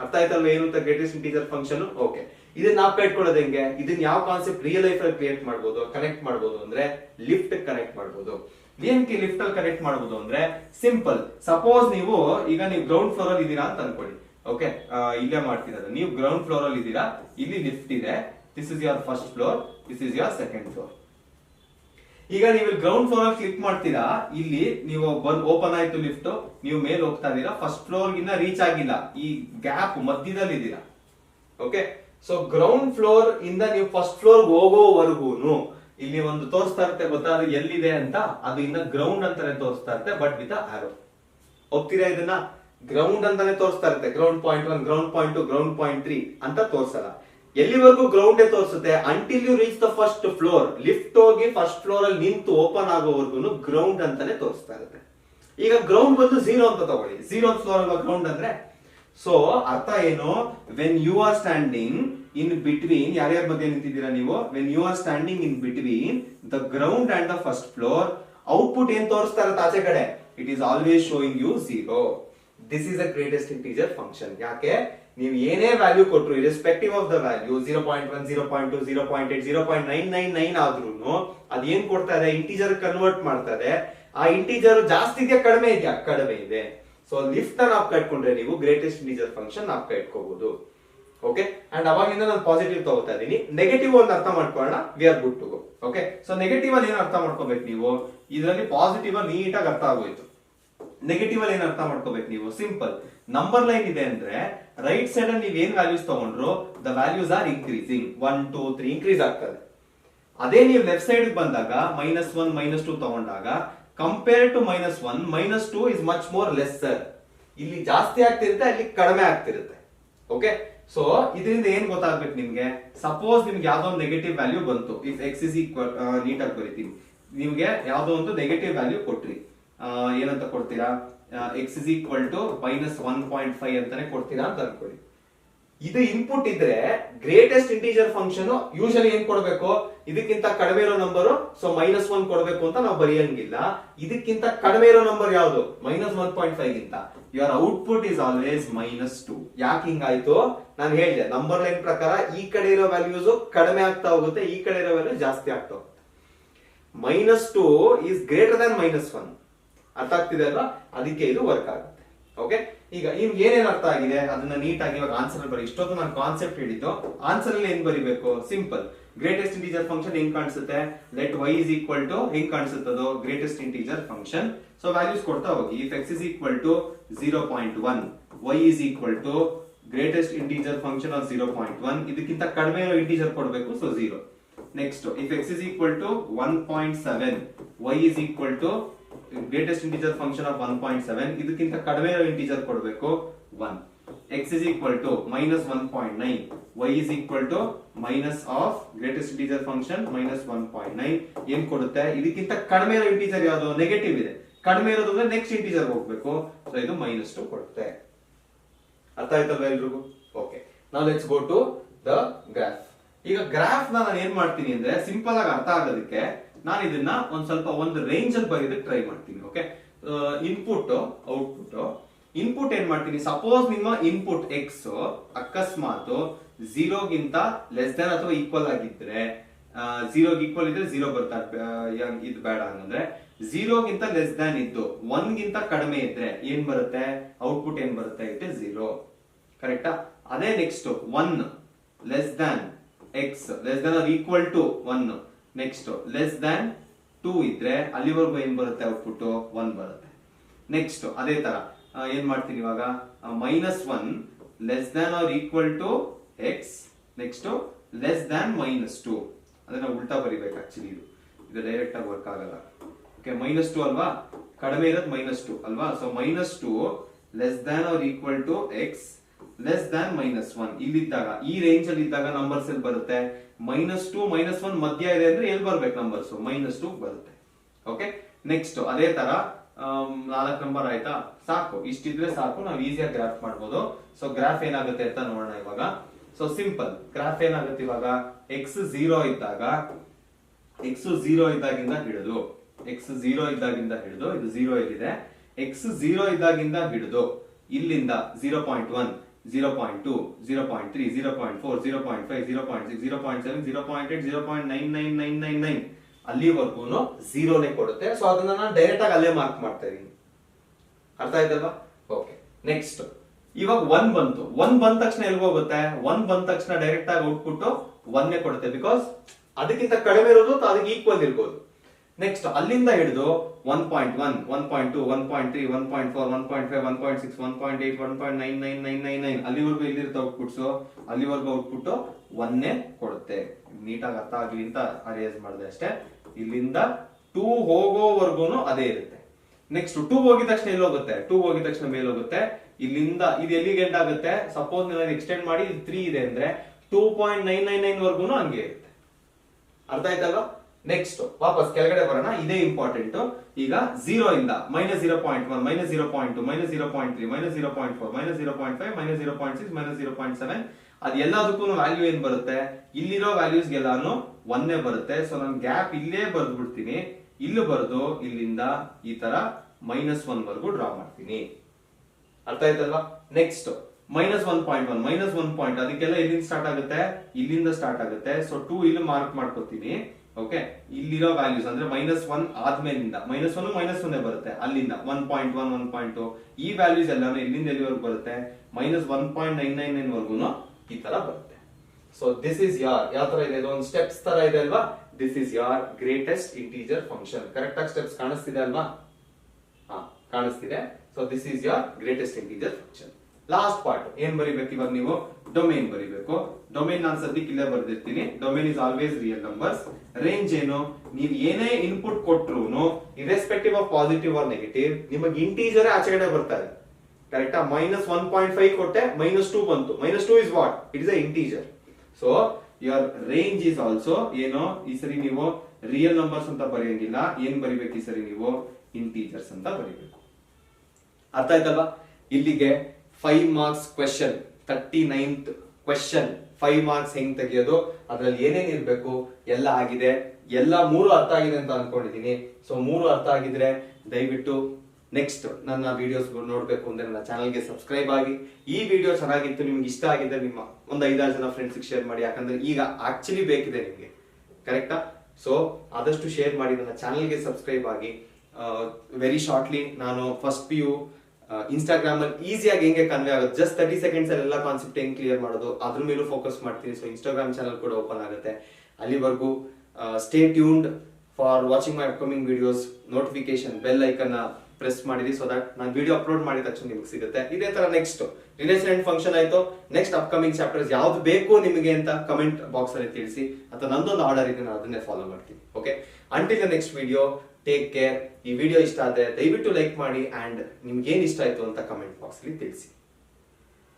ಅರ್ಥ ಆಯ್ತಲ್ವಾ ಏನು ಅಂತ ಗ್ರೇಟೆಸ್ಟ್ ಇಂಟೀಜರ್ ಫಂಕ್ಷನ್ ಓಕೆ ಇದನ್ನ ನಾವು ಕಟ್ಕೊಳ್ಳೋದು ಹೆಂಗೆ? ಇದನ್ನ ಯಾವ ಕಾನ್ಸೆಪ್ಟ್ ರಿಯಲ್ ಲೈಫ್ ಅಲ್ಲಿ ಕ್ರಿಯೇಟ್ ಮಾಡ್ಬೋದು ಕನೆಕ್ಟ್ ಮಾಡ್ಬೋದು ಅಂದ್ರೆ ಲಿಫ್ಟ್ ಕನೆಕ್ಟ್ ಮಾಡ್ಬೋದು. ಏನಕ್ಕೆ ಲಿಫ್ಟ್ ಅಲ್ಲಿ ಕನೆಕ್ಟ್ ಮಾಡ್ಬೋದು ಅಂದ್ರೆ ಸಿಂಪಲ್ ಸಪೋಸ್ ನೀವು, ಈಗ ನೀವು ಗ್ರೌಂಡ್ ಫ್ಲೋರ್ ಅಲ್ಲಿ ಇದೀರಾ ಅಂತ ಅನ್ಕೊಳ್ಳಿ. ಓಕೆ ಇಲ್ಲೇ ಮಾಡ್ತಿರೋದು ನೀವು ಗ್ರೌಂಡ್ ಫ್ಲೋರ್ ಅಲ್ಲಿ ಇದ್ದೀರಾ, ಇಲ್ಲಿ ಲಿಫ್ಟ್ ಇದೆ. This is your first floor this is your second floor ಈಗ ನೀವು ಗ್ರೌಂಡ್ ಫ್ಲೋರ್ ಅಲ್ಲಿ ಕ್ಲಿಕ್ ಮಾಡ್ತೀರಾ, ಇಲ್ಲಿ ನೀವು ಬಂದ್ ಓಪನ್ ಆಯ್ತು ಲಿಫ್ಟ್ ನೀವು ಮೇಲೆ ಹೋಗ್ತಾ ಇದೀರಾ ಫಸ್ಟ್ ಫ್ಲೋರ್ ಗಿನ್ನ ರೀಚ್ ಆಗಿಲ್ಲ. ಈ ಗ್ಯಾಪ್ ಮಧ್ಯದಲ್ಲಿ ಇದ್ದೀರಾ. ಓಕೆ ಸೊ ಗ್ರೌಂಡ್ ಫ್ಲೋರ್ ಇಂದ ನೀವು ಫಸ್ಟ್ ಫ್ಲೋರ್ ಹೋಗೋವರೆಗೂ ಇಲ್ಲಿ ಒಂದು ತೋರಿಸ್ತಾ ಇರುತ್ತೆ ಗೊತ್ತಾ? ಅದು ಎಲ್ಲಿದೆ ಅಂತ? ಅದು ಇನ್ನ ಗ್ರೌಂಡ್ ಅಂತಾನೆ ತೋರಿಸ್ತಾ ಇರುತ್ತೆ ಬಟ್ ವಿತ್ ಆರೋ ಹೋಗ್ತೀರಾ ಇದನ್ನ? ಗ್ರೌಂಡ್ ಅಂತಾನೆ ತೋರಿಸ್ತಾ ಇರುತ್ತೆ. Ground point one ground point two ground point three ಅಂತ ತೋರಿಸಲ್ಲ. ಎಲ್ಲಿವರೆಗೂ ಗ್ರೌಂಡ್ ತೋರಿಸುತ್ತೆ? Until you reach the first floor lift ಹೋಗಿ ಫಸ್ಟ್ ಫ್ಲೋರ್ ಅಲ್ಲಿ ನಿಂತು ಓಪನ್ ಆಗೋವರೆಗೂ ಗ್ರೌಂಡ್ ಅಂತಾನೆ ತೋರಿಸ್ತಾ ಇರುತ್ತೆ. ಈಗ ಗ್ರೌಂಡ್ ಬಂದು ಝೀರೋ ಅಂತ ತಗೊಳ್ಳಿ. ಝೀರೋ ಫ್ಲೋರ್ ಅಲ್ವಾ ಗ್ರೌಂಡ್ ಅಂದ್ರೆ? ಸೊ ಅರ್ಥ ಏನು? When you are standing in between ಯಾರ್ಯಾರ ಮಧ್ಯೆ ನಿಂತಿದ್ದೀರಾ ನೀವು? When you are standing in between the ground and the first floor output ಏನ್ ತೋರಿಸ್ತಾ ಇರುತ್ತೆ ಕಡೆ? It is always showing you zero this is the greatest integer function ಯಾಕೆ? ನೀವು ಏನೇ ವ್ಯಾಲ್ಯೂ ಕೊಟ್ರು irrespective of the value zero point one zero point two zero point eight zero point nine nine nine ಆದ್ರೂ ಅದೇನ್ ಕೊಡ್ತಾ ಇದೆ? Integer convert ಮಾಡ್ತಾ ಇದೆ. ಆ ಇಂಟೀಜರ್ ಜಾಸ್ತಿ ಇದೆಯಾ? ಕಡಿಮೆ ಇದೆಯಾ? ಕಡಿಮೆ ಇದೆ. ಸೊ ಲಿಫ್ಟ್ನ ನಾಪ್ಕ ಇಟ್ಕೊಂಡ್ರೆ ನೀವು ಗ್ರೇಟೆಸ್ಟ್ ಇಂಟೀಜರ್ ಫಂಕ್ಷನ್ ನಾಪ್ಕ ಇಟ್ಕೋಬಹುದು ಓಕೆ ಅಂಡ್ ಅವಾಗಿಂದ ನಾನು ಪಾಸಿಟಿವ್ ತಗೋತಾ ಇದೀನಿ ನೆಗೆಟಿವ್ ಒಂದು ಅರ್ಥ ಮಾಡ್ಕೊಳ್ಳೋಣ. We are good to go okay so negative ಅಲ್ಲಿ ಏನು ಅರ್ಥ ಮಾಡ್ಕೋಬೇಕು ನೀವು? ಇದರಲ್ಲಿ ಪಾಸಿಟಿವ್ ನೀಟಾಗಿ ಅರ್ಥ ಆಗೋಯ್ತು. ನೆಗೆಟಿವ್ ಅಲ್ಲಿ ಏನು ಅರ್ಥ ಮಾಡ್ಕೋಬೇಕು ನೀವು? ಸಿಂಪಲ್ ನಂಬರ್ ಲೈನ್ ಇದೆ ಅಂದ್ರೆ ರೈಟ್ ಸೈಡ್ ಅಲ್ಲಿ ನೀವು ಏನ್ ವ್ಯಾಲ್ಯೂಸ್ ತಗೊಂಡ್ರು? The values are increasing one two three increase ಆಗ್ತದೆ. ಅದೇ ನೀವು ಲೆಫ್ಟ್ ಸೈಡ್ ಬಂದಾಗ ಮೈನಸ್ ಒನ್ ಮೈನಸ್ ಟೂ ತಗೊಂಡಾಗ compare to minus one minus two is much more lesser ಇಲ್ಲಿ ಜಾಸ್ತಿ ಆಗ್ತಿರುತ್ತೆ, ಅಲ್ಲಿ ಕಡಿಮೆ ಆಗ್ತಿರುತ್ತೆ. ಓಕೆ ಸೊ ಇದರಿಂದ ಏನ್ ಗೊತ್ತಾಗ್ಬೇಕು ನಿಮ್ಗೆ? ಸಪೋಸ್ ನಿಮ್ಗೆ ಯಾವ್ದೋ ಒಂದು ನೆಗೆಟಿವ್ ವ್ಯಾಲ್ಯೂ ಬಂತು. ಇಫ್ ಎಕ್ಸ್ ಇಸ್ ಈಕ್ವಲ್ ನೀಟಾಗಿ ಬರೀತೀನಿ. ನಿಮ್ಗೆ ಯಾವ್ದೋ ಒಂದು ನೆಗೆಟಿವ್ ವ್ಯಾಲ್ಯೂ ಕೊಟ್ರಿ. ಏನಂತ ಕೊಡ್ತೀರಾ? X is equal to minus one point five ಅಂತಾನೆ ಕೊಡ್ತೀರಾ ಅಂತ ಅನ್ಕೊಳ್ಳಿ. ಇದು ಇನ್ಪುಟ್ ಇದ್ರೆ ಗ್ರೇಟೆಸ್ಟ್ ಇಂಟೀಜರ್ ಫಂಕ್ಷನ್ ಯೂಶಲಿ ಏನ್ ಕೊಡಬೇಕು? ಇದಕ್ಕಿಂತ ಕಡಿಮೆ ಇರೋ ನಂಬರ್ ಸೊ ಮೈನಸ್ ಒನ್ ಕೊಡಬೇಕು ಅಂತ ನಾವು ಬರೆಯಂಗಿಲ್ಲ. ಇದಕ್ಕಿಂತ ಕಡಿಮೆ ಇರೋ ನಂಬರ್ ಯಾವುದು? ಮೈನಸ್ ಒನ್ ಪಾಯಿಂಟ್ ಫೈವ್ ಗಿಂತ. Your output is always minus two ಯಾಕೆ ಹಿಂಗಾಯ್ತು? ನಾನು ಹೇಳಿದೆ ನಂಬರ್ ಲೈನ್ ಪ್ರಕಾರ ಈ ಕಡೆ ಇರೋ ವ್ಯಾಲ್ಯೂಸ್ ಕಡಿಮೆ ಆಗ್ತಾ ಹೋಗುತ್ತೆ, ಈ ಕಡೆ ಇರೋ ವ್ಯಾಲ್ಯೂ ಜಾಸ್ತಿ ಆಗ್ತಾ ಹೋಗುತ್ತೆ. Minus two is greater than minus one ಅರ್ಥ ಆಗ್ತಿದೆ ಅಲ್ವಾ? ಅದಕ್ಕೆ ಇದು ವರ್ಕ್ ಆಗುತ್ತೆ. ಓಕೆ ಈಗ ನಿಮ್ಗೆ ಏನೇನು ಅರ್ಥ ಆಗಿದೆ? ಅದನ್ನ ನೀಟಾಗಿ ಇವಾಗ ಆನ್ಸರ್ ಬರೀ ಇಷ್ಟೊತ್ತು ನಾನು ಕಾನ್ಸೆಪ್ಟ್ ಹೇಳಿದ್ದು. ಆನ್ಸರ್ ಅಲ್ಲಿ ಏನ್ ಬರಿಬೇಕು? ಸಿಂಪಲ್ ಗ್ರೇಟೆಸ್ಟ್ ಇಂಟೀಜರ್ ಫಂಕ್ಷನ್ ಹೆಂಗ್ ಕಾಣಿಸುತ್ತೆ? Let y is equal to ಹೆಂಗ್ ಕಾಣಿಸುತ್ತದೋ greatest integer function so values ಕೊಡ್ತಾ ಹೋಗಿ. If x is equal to zero point one y is equal to greatest integer function of zero point one ಇದಕ್ಕಿಂತ ಕಡಿಮೆ ಇರೋ integer ಕೊಡಬೇಕು so zero next if x is equal to one point seven y is equal to greatest integer function of one point seven ಇದಕ್ಕಿಂತ ಕಡಿಮೆ integer ಕೊಡಬೇಕು one x is equal to minus one point nine y is equal to minus of greatest integer function minus one point nine ಏನ್ ಕೊಡುತ್ತೆ? ಇದಕ್ಕಿಂತ ಕಡಿಮೆ ಇರೋ integer ಯಾವುದು? Negative ಇದೆ. ಕಡಿಮೆ ಇರೋದು ನೆಕ್ಸ್ಟ್ ಇಂಟೀಜರ್ ಹೋಗ್ಬೇಕು. ಸೊ ಇದು ಮೈನಸ್ ಟು ಕೊಡುತ್ತೆ. ಅರ್ಥ ಆಯ್ತಲ್ವಾ ಎಲ್ರಿಗೂ? ಓಕೆ ನಾವು let's go to the graph ಈಗ ಗ್ರಾಫ್ ನಾನು ಏನ್ ಮಾಡ್ತೀನಿ ಅಂದ್ರೆ ಸಿಂಪಲ್ ಆಗಿ ಅರ್ಥ ಆಗೋದಕ್ಕೆ ನಾನು ಇದನ್ನ ಒಂದ್ ಸ್ವಲ್ಪ ಒಂದು ರೇಂಜ್ ಅಲ್ಲಿ ಬರೆಯೋದಕ್ಕೆ ಟ್ರೈ ಮಾಡ್ತೀನಿ ಓಕೆ ಇನ್ಪುಟ್ ಔಟ್ಪುಟ್ ಇನ್ಪುಟ್ ಏನ್ ಮಾಡ್ತೀನಿ? ಸಪೋಸ್ ನಿಮ್ಮ ಇನ್ಪುಟ್ ಎಕ್ಸ್ ಅಕಸ್ಮಾತ್ ಝೀರೋಗಿಂತ ಲೆಸ್ ದನ್ ಅಥವಾ ಈಕ್ವಲ್ ಆಗಿದ್ರೆ ಝೀರೋಗೆ ಈಕ್ವಲ್ ಇದ್ರೆ ಝೀರೋ ಬರ್ತಾ ಇದು ಬೇಡ ಅಂದ್ರೆ ಝೀರೋಗಿಂತ ಲೆಸ್ ದ್ಯಾನ್ ಇದ್ದು ಒನ್ ಗಿಂತ ಕಡಿಮೆ ಇದ್ರೆ ಏನ್ ಬರುತ್ತೆ? ಔಟ್ಪುಟ್ ಏನ್ ಬರುತ್ತೆ? ಇಟ್ ಇಸ್ ಝೀರೋ ಕರೆಕ್ಟಾ ಅದೇ next one less than x less than or equal to one next less than two ಇದ್ರೆ ಅಲ್ಲಿವರೆಗೂ ಏನ್ ಬರುತ್ತೆ ಔಟ್ಪುಟ್ ಒನ್ ಬರುತ್ತೆ. ನೆಕ್ಸ್ಟ್ ಅದೇ ತರ. ಏನ್ ಮಾಡ್ತೀನಿ ಇವಾಗ? Minus one less than or equal to x next less than minus two ಅದನ್ನ ಉಲ್ಟಾ ಬರಿಬೇಕು ಆಕ್ಚುಲಿ ಇದು. ಇದು ಡೈರೆಕ್ಟ್ ಆಗಿ ವರ್ಕ್ ಆಗಲ್ಲ. ಓಕೆ ಮೈನಸ್ ಟು ಅಲ್ವಾ? ಕಡಿಮೆ ಇರೋದು ಮೈನಸ್ ಟು ಅಲ್ವಾ? So minus two less than or equal to x less than minus one ಇಲ್ಲಿದ್ದಾಗ, ಈ ರೇಂಜ್ ಅಲ್ಲಿ ಇದ್ದಾಗ ನಂಬರ್ಸ್ ಎಲ್ಲಿ ಬರುತ್ತೆ? ಮೈನಸ್ ಟು ಮೈನಸ್ ಒನ್ ಮಧ್ಯ ಇದೆ ಅಂದ್ರೆ ಎಲ್ಲಿ ಬರ್ಬೇಕು ನಂಬರ್ಸ್ ಮೈನಸ್ ಟು ಬರುತ್ತೆ. ಓಕೆ ನೆಕ್ಸ್ಟ್ ಅದೇ ತರ ನಾಲ್ಕು ನಂಬರ್ ಆಯ್ತಾ? ಸಾಕು. ಇಷ್ಟಿದ್ರೆ ಸಾಕು. ನಾವು ಈಸಿಯಾಗಿ ಗ್ರಾಫ್ ಮಾಡ್ಬೋದು. ಸೊ ಗ್ರಾಫ್ ಏನಾಗುತ್ತೆ ಅಂತ ನೋಡೋಣ ಇವಾಗ. ಸೊ ಸಿಂಪಲ್ ಗ್ರಾಫ್ ಏನಾಗುತ್ತೆ ಇವಾಗ? ಎಕ್ಸ್ ಝೀರೋ ಇದ್ದಾಗ ಎಕ್ಸ್ ಝೀರೋ ಇದ್ದಾಗಿಂದ ಹಿಡಿದು ಎಕ್ಸ್ ಝೀರೋ ಇದ್ದಾಗಿಂದ ಹಿಡಿದು, ಇದು ಝೀರೋ ಇಲ್ಲಿದೆ ಎಕ್ಸ್ ಝೀರೋ ಇದ್ದಾಗಿಂದ ಹಿಡಿದು, ಇಲ್ಲಿಂದ zero point one zero point two zero point three zero point four zero point five zero point six zero point seven zero point eight point nine nine nine nine nine ಅಲ್ಲಿವರೆಗೂ ಝೀರೋನೇ ಕೊಡುತ್ತೆ. So ಅದನ್ನ ನಾನು direct ಆಗಿ ಅಲ್ಲೇ mark ಮಾಡ್ತಾ ಇದೀನಿ ಅರ್ಥ ಆಯ್ತಲ್ವಾ? ಓಕೆ ನೆಕ್ಸ್ಟ್ ಇವಾಗ ಒನ್ ಬಂತು. ಒನ್ ಬಂದ ತಕ್ಷಣ ಎಲ್ಗೋಗುತ್ತೆ? ಒನ್ ಬಂದ ತಕ್ಷಣ ಡೈರೆಕ್ಟ್ ಆಗಿ ಔಟ್ಪುಟ್ ಒನ್ನೇ ಕೊಡುತ್ತೆ. ಬಿಕಾಸ್ ಅದಕ್ಕಿಂತ ಕಡಿಮೆ ಇರೋದು ಅದಕ್ಕೆ ಈಕ್ವಲ್ ಇರ್ಬೋದು. ನೆಕ್ಸ್ಟ್ ಅಲ್ಲಿಂದ ಹಿಡಿದು one point one one point two one point three one point four one point five one point six one point eight one point nine nine nine nine nine ಅಲ್ಲಿವರೆಗೂ ಎಲ್ಲಿರುತ್ತೆ ಔಟ್ಪುಟ್ಸು ಅಲ್ಲಿವರೆಗೂ ಔಟ್ಪುಟ್ ಒನ್ನೇ ಕೊಡುತ್ತೆ. ನೀಟಾಗಿ ಅರ್ಥ ಆಗ್ಲಿ ಅಂತ ಅರೇಂಜ್ ಮಾಡಿದೆ ಅಷ್ಟೇ. ಇಲ್ಲಿಂದ ಟೂ ಹೋಗೋವರೆಗೂ ಅದೇ ಇರುತ್ತೆ. ನೆಕ್ಸ್ಟ್ ಟೂ ಹೋಗಿದ ತಕ್ಷಣ ಎಲ್ಲಿ ಹೋಗುತ್ತೆ ಟೂ ಹೋಗಿದ ತಕ್ಷಣ ಮೇಲೆ ಹೋಗುತ್ತೆ ಇಲ್ಲಿಂದ, ಇದು ಎಲ್ಲಿಗೆ ಎಂಡ್ ಆಗುತ್ತೆ? ಸಪೋಸ್ ನೀವು ಎಕ್ಸ್ಟೆಂಡ್ ಮಾಡಿ ತ್ರೀ ಇದೆ ಅಂದ್ರೆ two point nine nine nine ವರ್ಗು ಹಂಗೆ ಇರುತ್ತೆ. ಅರ್ಥ ಆಯ್ತಲ್ವಾ? ನೆಕ್ಸ್ಟ್ ವಾಪಸ್ ಕೆಳಗಡೆ ಬರೋಣ. ಇದೇ ಇಂಪಾರ್ಟೆಂಟ್ ಈಗ ಝೀರೋ ಇಂದ minus zero point one minus zero point two minus zero point three minus zero point four minus zero point five minus zero point six minus zero point seven ಅದೆಲ್ಲದಕ್ಕೂ value ಏನ್ ಬರುತ್ತೆ? ಇಲ್ಲಿರೋ values ಎಲ್ಲಾನು ಒಂದೇ ಬರುತ್ತೆ. So ನಾನು gap ಇಲ್ಲೇ ಬರ್ದು ಬಿಡ್ತೀನಿ ಇಲ್ಲಿ ಬರೆದು ಇಲ್ಲಿಂದ ಈ ತರ ಮೈನಸ್ ಒನ್ ವರ್ಗು ಡ್ರಾ ಮಾಡ್ತೀನಿ. ಅರ್ಥ ಆಯ್ತಲ್ವಾ? Next minus one point one minus one point ಅದಕ್ಕೆಲ್ಲ ಇಲ್ಲಿಂದ ಸ್ಟಾರ್ಟ್ ಆಗುತ್ತೆ? ಇಲ್ಲಿಂದ ಸ್ಟಾರ್ಟ್ ಆಗುತ್ತೆ. ಸೊ ಟೂ ಇಲ್ಲಿ ಮಾರ್ಕ್ ಮಾಡ್ಕೋತೀನಿ. ಓಕೆ ಇಲ್ಲಿರೋ ವ್ಯಾಲ್ಯೂಸ್ ಅಂದ್ರೆ ಮೈನಸ್ ಒನ್ ಆದ್ಮೇಲಿಂದ ಮೈನಸ್ ಒನ್ ಮೈನಸ್ ಒನ್ ಬರುತ್ತೆ, ಅಲ್ಲಿಂದ one point one one point ಈ ವ್ಯಾಲ್ಯೂಸ್ ಎಲ್ಲಾನು ಎಲ್ಲಿಂದ ಎಲ್ಲಿವರೆಗೂ ಬರುತ್ತೆ? Minus one point nine nine nine ವರ್ಗು ಈ ತರ ಬರುತ್ತೆ. ಸೊ ದಿಸ್ ಇಸ್ ಯಾರ್ ಯಾವ ತರ ಇದೆ? ಒಂದು ಸ್ಟೆಪ್ಸ್ ತರ ಇದೆ ಅಲ್ವಾ? This is your greatest integer function correct ಆಗಿ ಸ್ಟೆಪ್ಸ್ ಕಾಣಿಸ್ತಿದೆ ಅಲ್ವಾ? ಹಾ, ಕಾಣಿಸ್ತಿದೆ. So this is your greatest integer function last part ಏನ್ ಬರೀಬೇಕು ಇವಾಗ ನೀವು? ಡೊಮೇನ್ ಬರಿಬೇಕು. ಡೊಮೇನ್ ನಾನು ಸದ್ಯಕ್ಕೆ ಇಲ್ಲೇ ಬರ್ದಿರ್ತೀನಿ. Domain is always real numbers range ಏನು? ನೀವು ಏನೇ ಇನ್ಪುಟ್ ಕೊಟ್ರು irrespective of positive or negative ನಿಮಗೆ ಇಂಟೀಜರ್ ಆಚೆಗಡೆ ಬರ್ತಾರೆ ಕರೆಕ್ಟಾ ಮೈನಸ್ ಒನ್ ಪಾಯಿಂಟ್ ಫೈವ್ ಕೊಟ್ಟೆ ಮೈನಸ್ ಟೂ ಬಂತು. Minus two is what it is a integer so your range is also ಏನು? ಈ ಸರಿ ನೀವು ರಿಯಲ್ ನಂಬರ್ಸ್ ಅಂತ ಬರೆಯಂಗಿಲ್ಲ. ಏನ್ ಬರಿಬೇಕು ಈ ಸರಿ ನೀವು? ಇಂಟೀಜರ್ಸ್ ಅಂತ ಬರಿಬೇಕು. ಅರ್ಥ ಆಯ್ತಲ್ವಾ? ಇಲ್ಲಿಗೆ five marks question thirty ninth question five marks ಹೆಂಗ್ ತೆಗೆಯೋದು? ಅದ್ರಲ್ಲಿ ಏನೇನ್ ಇರ್ಬೇಕು? ಎಲ್ಲ ಆಗಿದೆ. ಎಲ್ಲ ಮೂರು ಅರ್ಥ ಆಗಿದೆ ಅಂತ ಅನ್ಕೊಂಡಿದೀನಿ. ಸೊ ಮೂರು ಅರ್ಥ ಆಗಿದ್ರೆ ದಯವಿಟ್ಟು ನೆಕ್ಸ್ಟ್ ನನ್ನ ವಿಡಿಯೋಸ್ ನೋಡ್ಬೇಕು ಅಂದ್ರೆ ನನ್ನ ಚಾನಲ್ಗೆ ಸಬ್ಸ್ಕ್ರೈಬ್ ಆಗಿ. ಈ ವಿಡಿಯೋ ಚೆನ್ನಾಗಿತ್ತು, ನಿಮ್ಗೆ ಇಷ್ಟ ಆಗಿದ್ರೆ ನಿಮ್ಮ ಒಂದು ಐದಾರು ಜನ ಫ್ರೆಂಡ್ಸ್ ಶೇರ್ ಮಾಡಿ. ಯಾಕಂದ್ರೆ ಈಗ ಆಕ್ಚುಲಿ ಬೇಕಿದೆ ನಿಮಗೆ. ಕರೆಕ್ಟಾ ಸೊ ಆದಷ್ಟು ಶೇರ್ ಮಾಡಿ, ನನ್ನ ಚಾನಲ್ಗೆ ಸಬ್ಸ್ಕ್ರೈಬ್ ಆಗಿ. ವೆರಿ ಶಾರ್ಟ್ಲಿ ನಾನು ಫಸ್ಟ್ ಪಿ ಯು ಇನ್ಸ್ಟಾಗ್ರಾಮ್ ಅಲ್ಲಿ ಈಸಿಯಾಗಿ ಹೆಂಗೆ ಕನ್ವೆ ಆಗುತ್ತೆ? ಜಸ್ಟ್ ತರ್ಟಿ ಸೆಕೆಂಡ್ಸ್ ಅಲ್ಲಿ ಎಲ್ಲ ಕಾನ್ಸೆಪ್ಟ್ ಹೆಂಗ್ ಕ್ಲಿಯರ್ ಮಾಡೋದು, ಅದ್ರ ಮೇಲೂ ಫೋಕಸ್ ಮಾಡ್ತೀನಿ. ಸೊ ಇನ್ಸ್ಟಾಗ್ರಾಮ್ ಚಾನಲ್ ಕೂಡ ಓಪನ್ ಆಗುತ್ತೆ. ಅಲ್ಲಿವರೆಗೂ stay tuned for watching my upcoming videos notification bell icon press ಮಾಡಿರಿ ಸೊ ದಟ್ ನಾನು ವಿಡಿಯೋ ಅಪ್ಲೋಡ್ ಮಾಡಿದ ತಕ್ಷಣ ನಿಮ್ಗೆ ಸಿಗುತ್ತೆ. ಇದೇ ತರ ನೆಕ್ಸ್ಟ್ ರಿಲೇಷನ್ ಫಂಕ್ಷನ್ ಆಯ್ತು. ನೆಕ್ಸ್ಟ್ ಅಪ್ಕಮಿಂಗ್ ಚಾಪ್ಟರ್ಸ್ ಯಾವ್ದು ಬೇಕು ನಿಮಗೆ ಅಂತ ಕಮೆಂಟ್ ಬಾಕ್ಸ್ ಅಲ್ಲಿ ತಿಳಿಸಿ. ಅಥವಾ ನಂದೊಂದು ಆರ್ಡರ್ ಇದೆ, ನಾನು ಅದನ್ನೇ ಫಾಲೋ ಮಾಡ್ತೀನಿ. Okay until the next video take care ಈ ವಿಡಿಯೋ ಇಷ್ಟ ಆದರೆ ದಯವಿಟ್ಟು ಲೈಕ್ ಮಾಡಿ ಆ್ಯಂಡ್ ನಿಮ್ಗೇನು ಇಷ್ಟ ಆಯಿತು ಅಂತ ಕಮೆಂಟ್ ಬಾಕ್ಸಲ್ಲಿ ತಿಳಿಸಿ.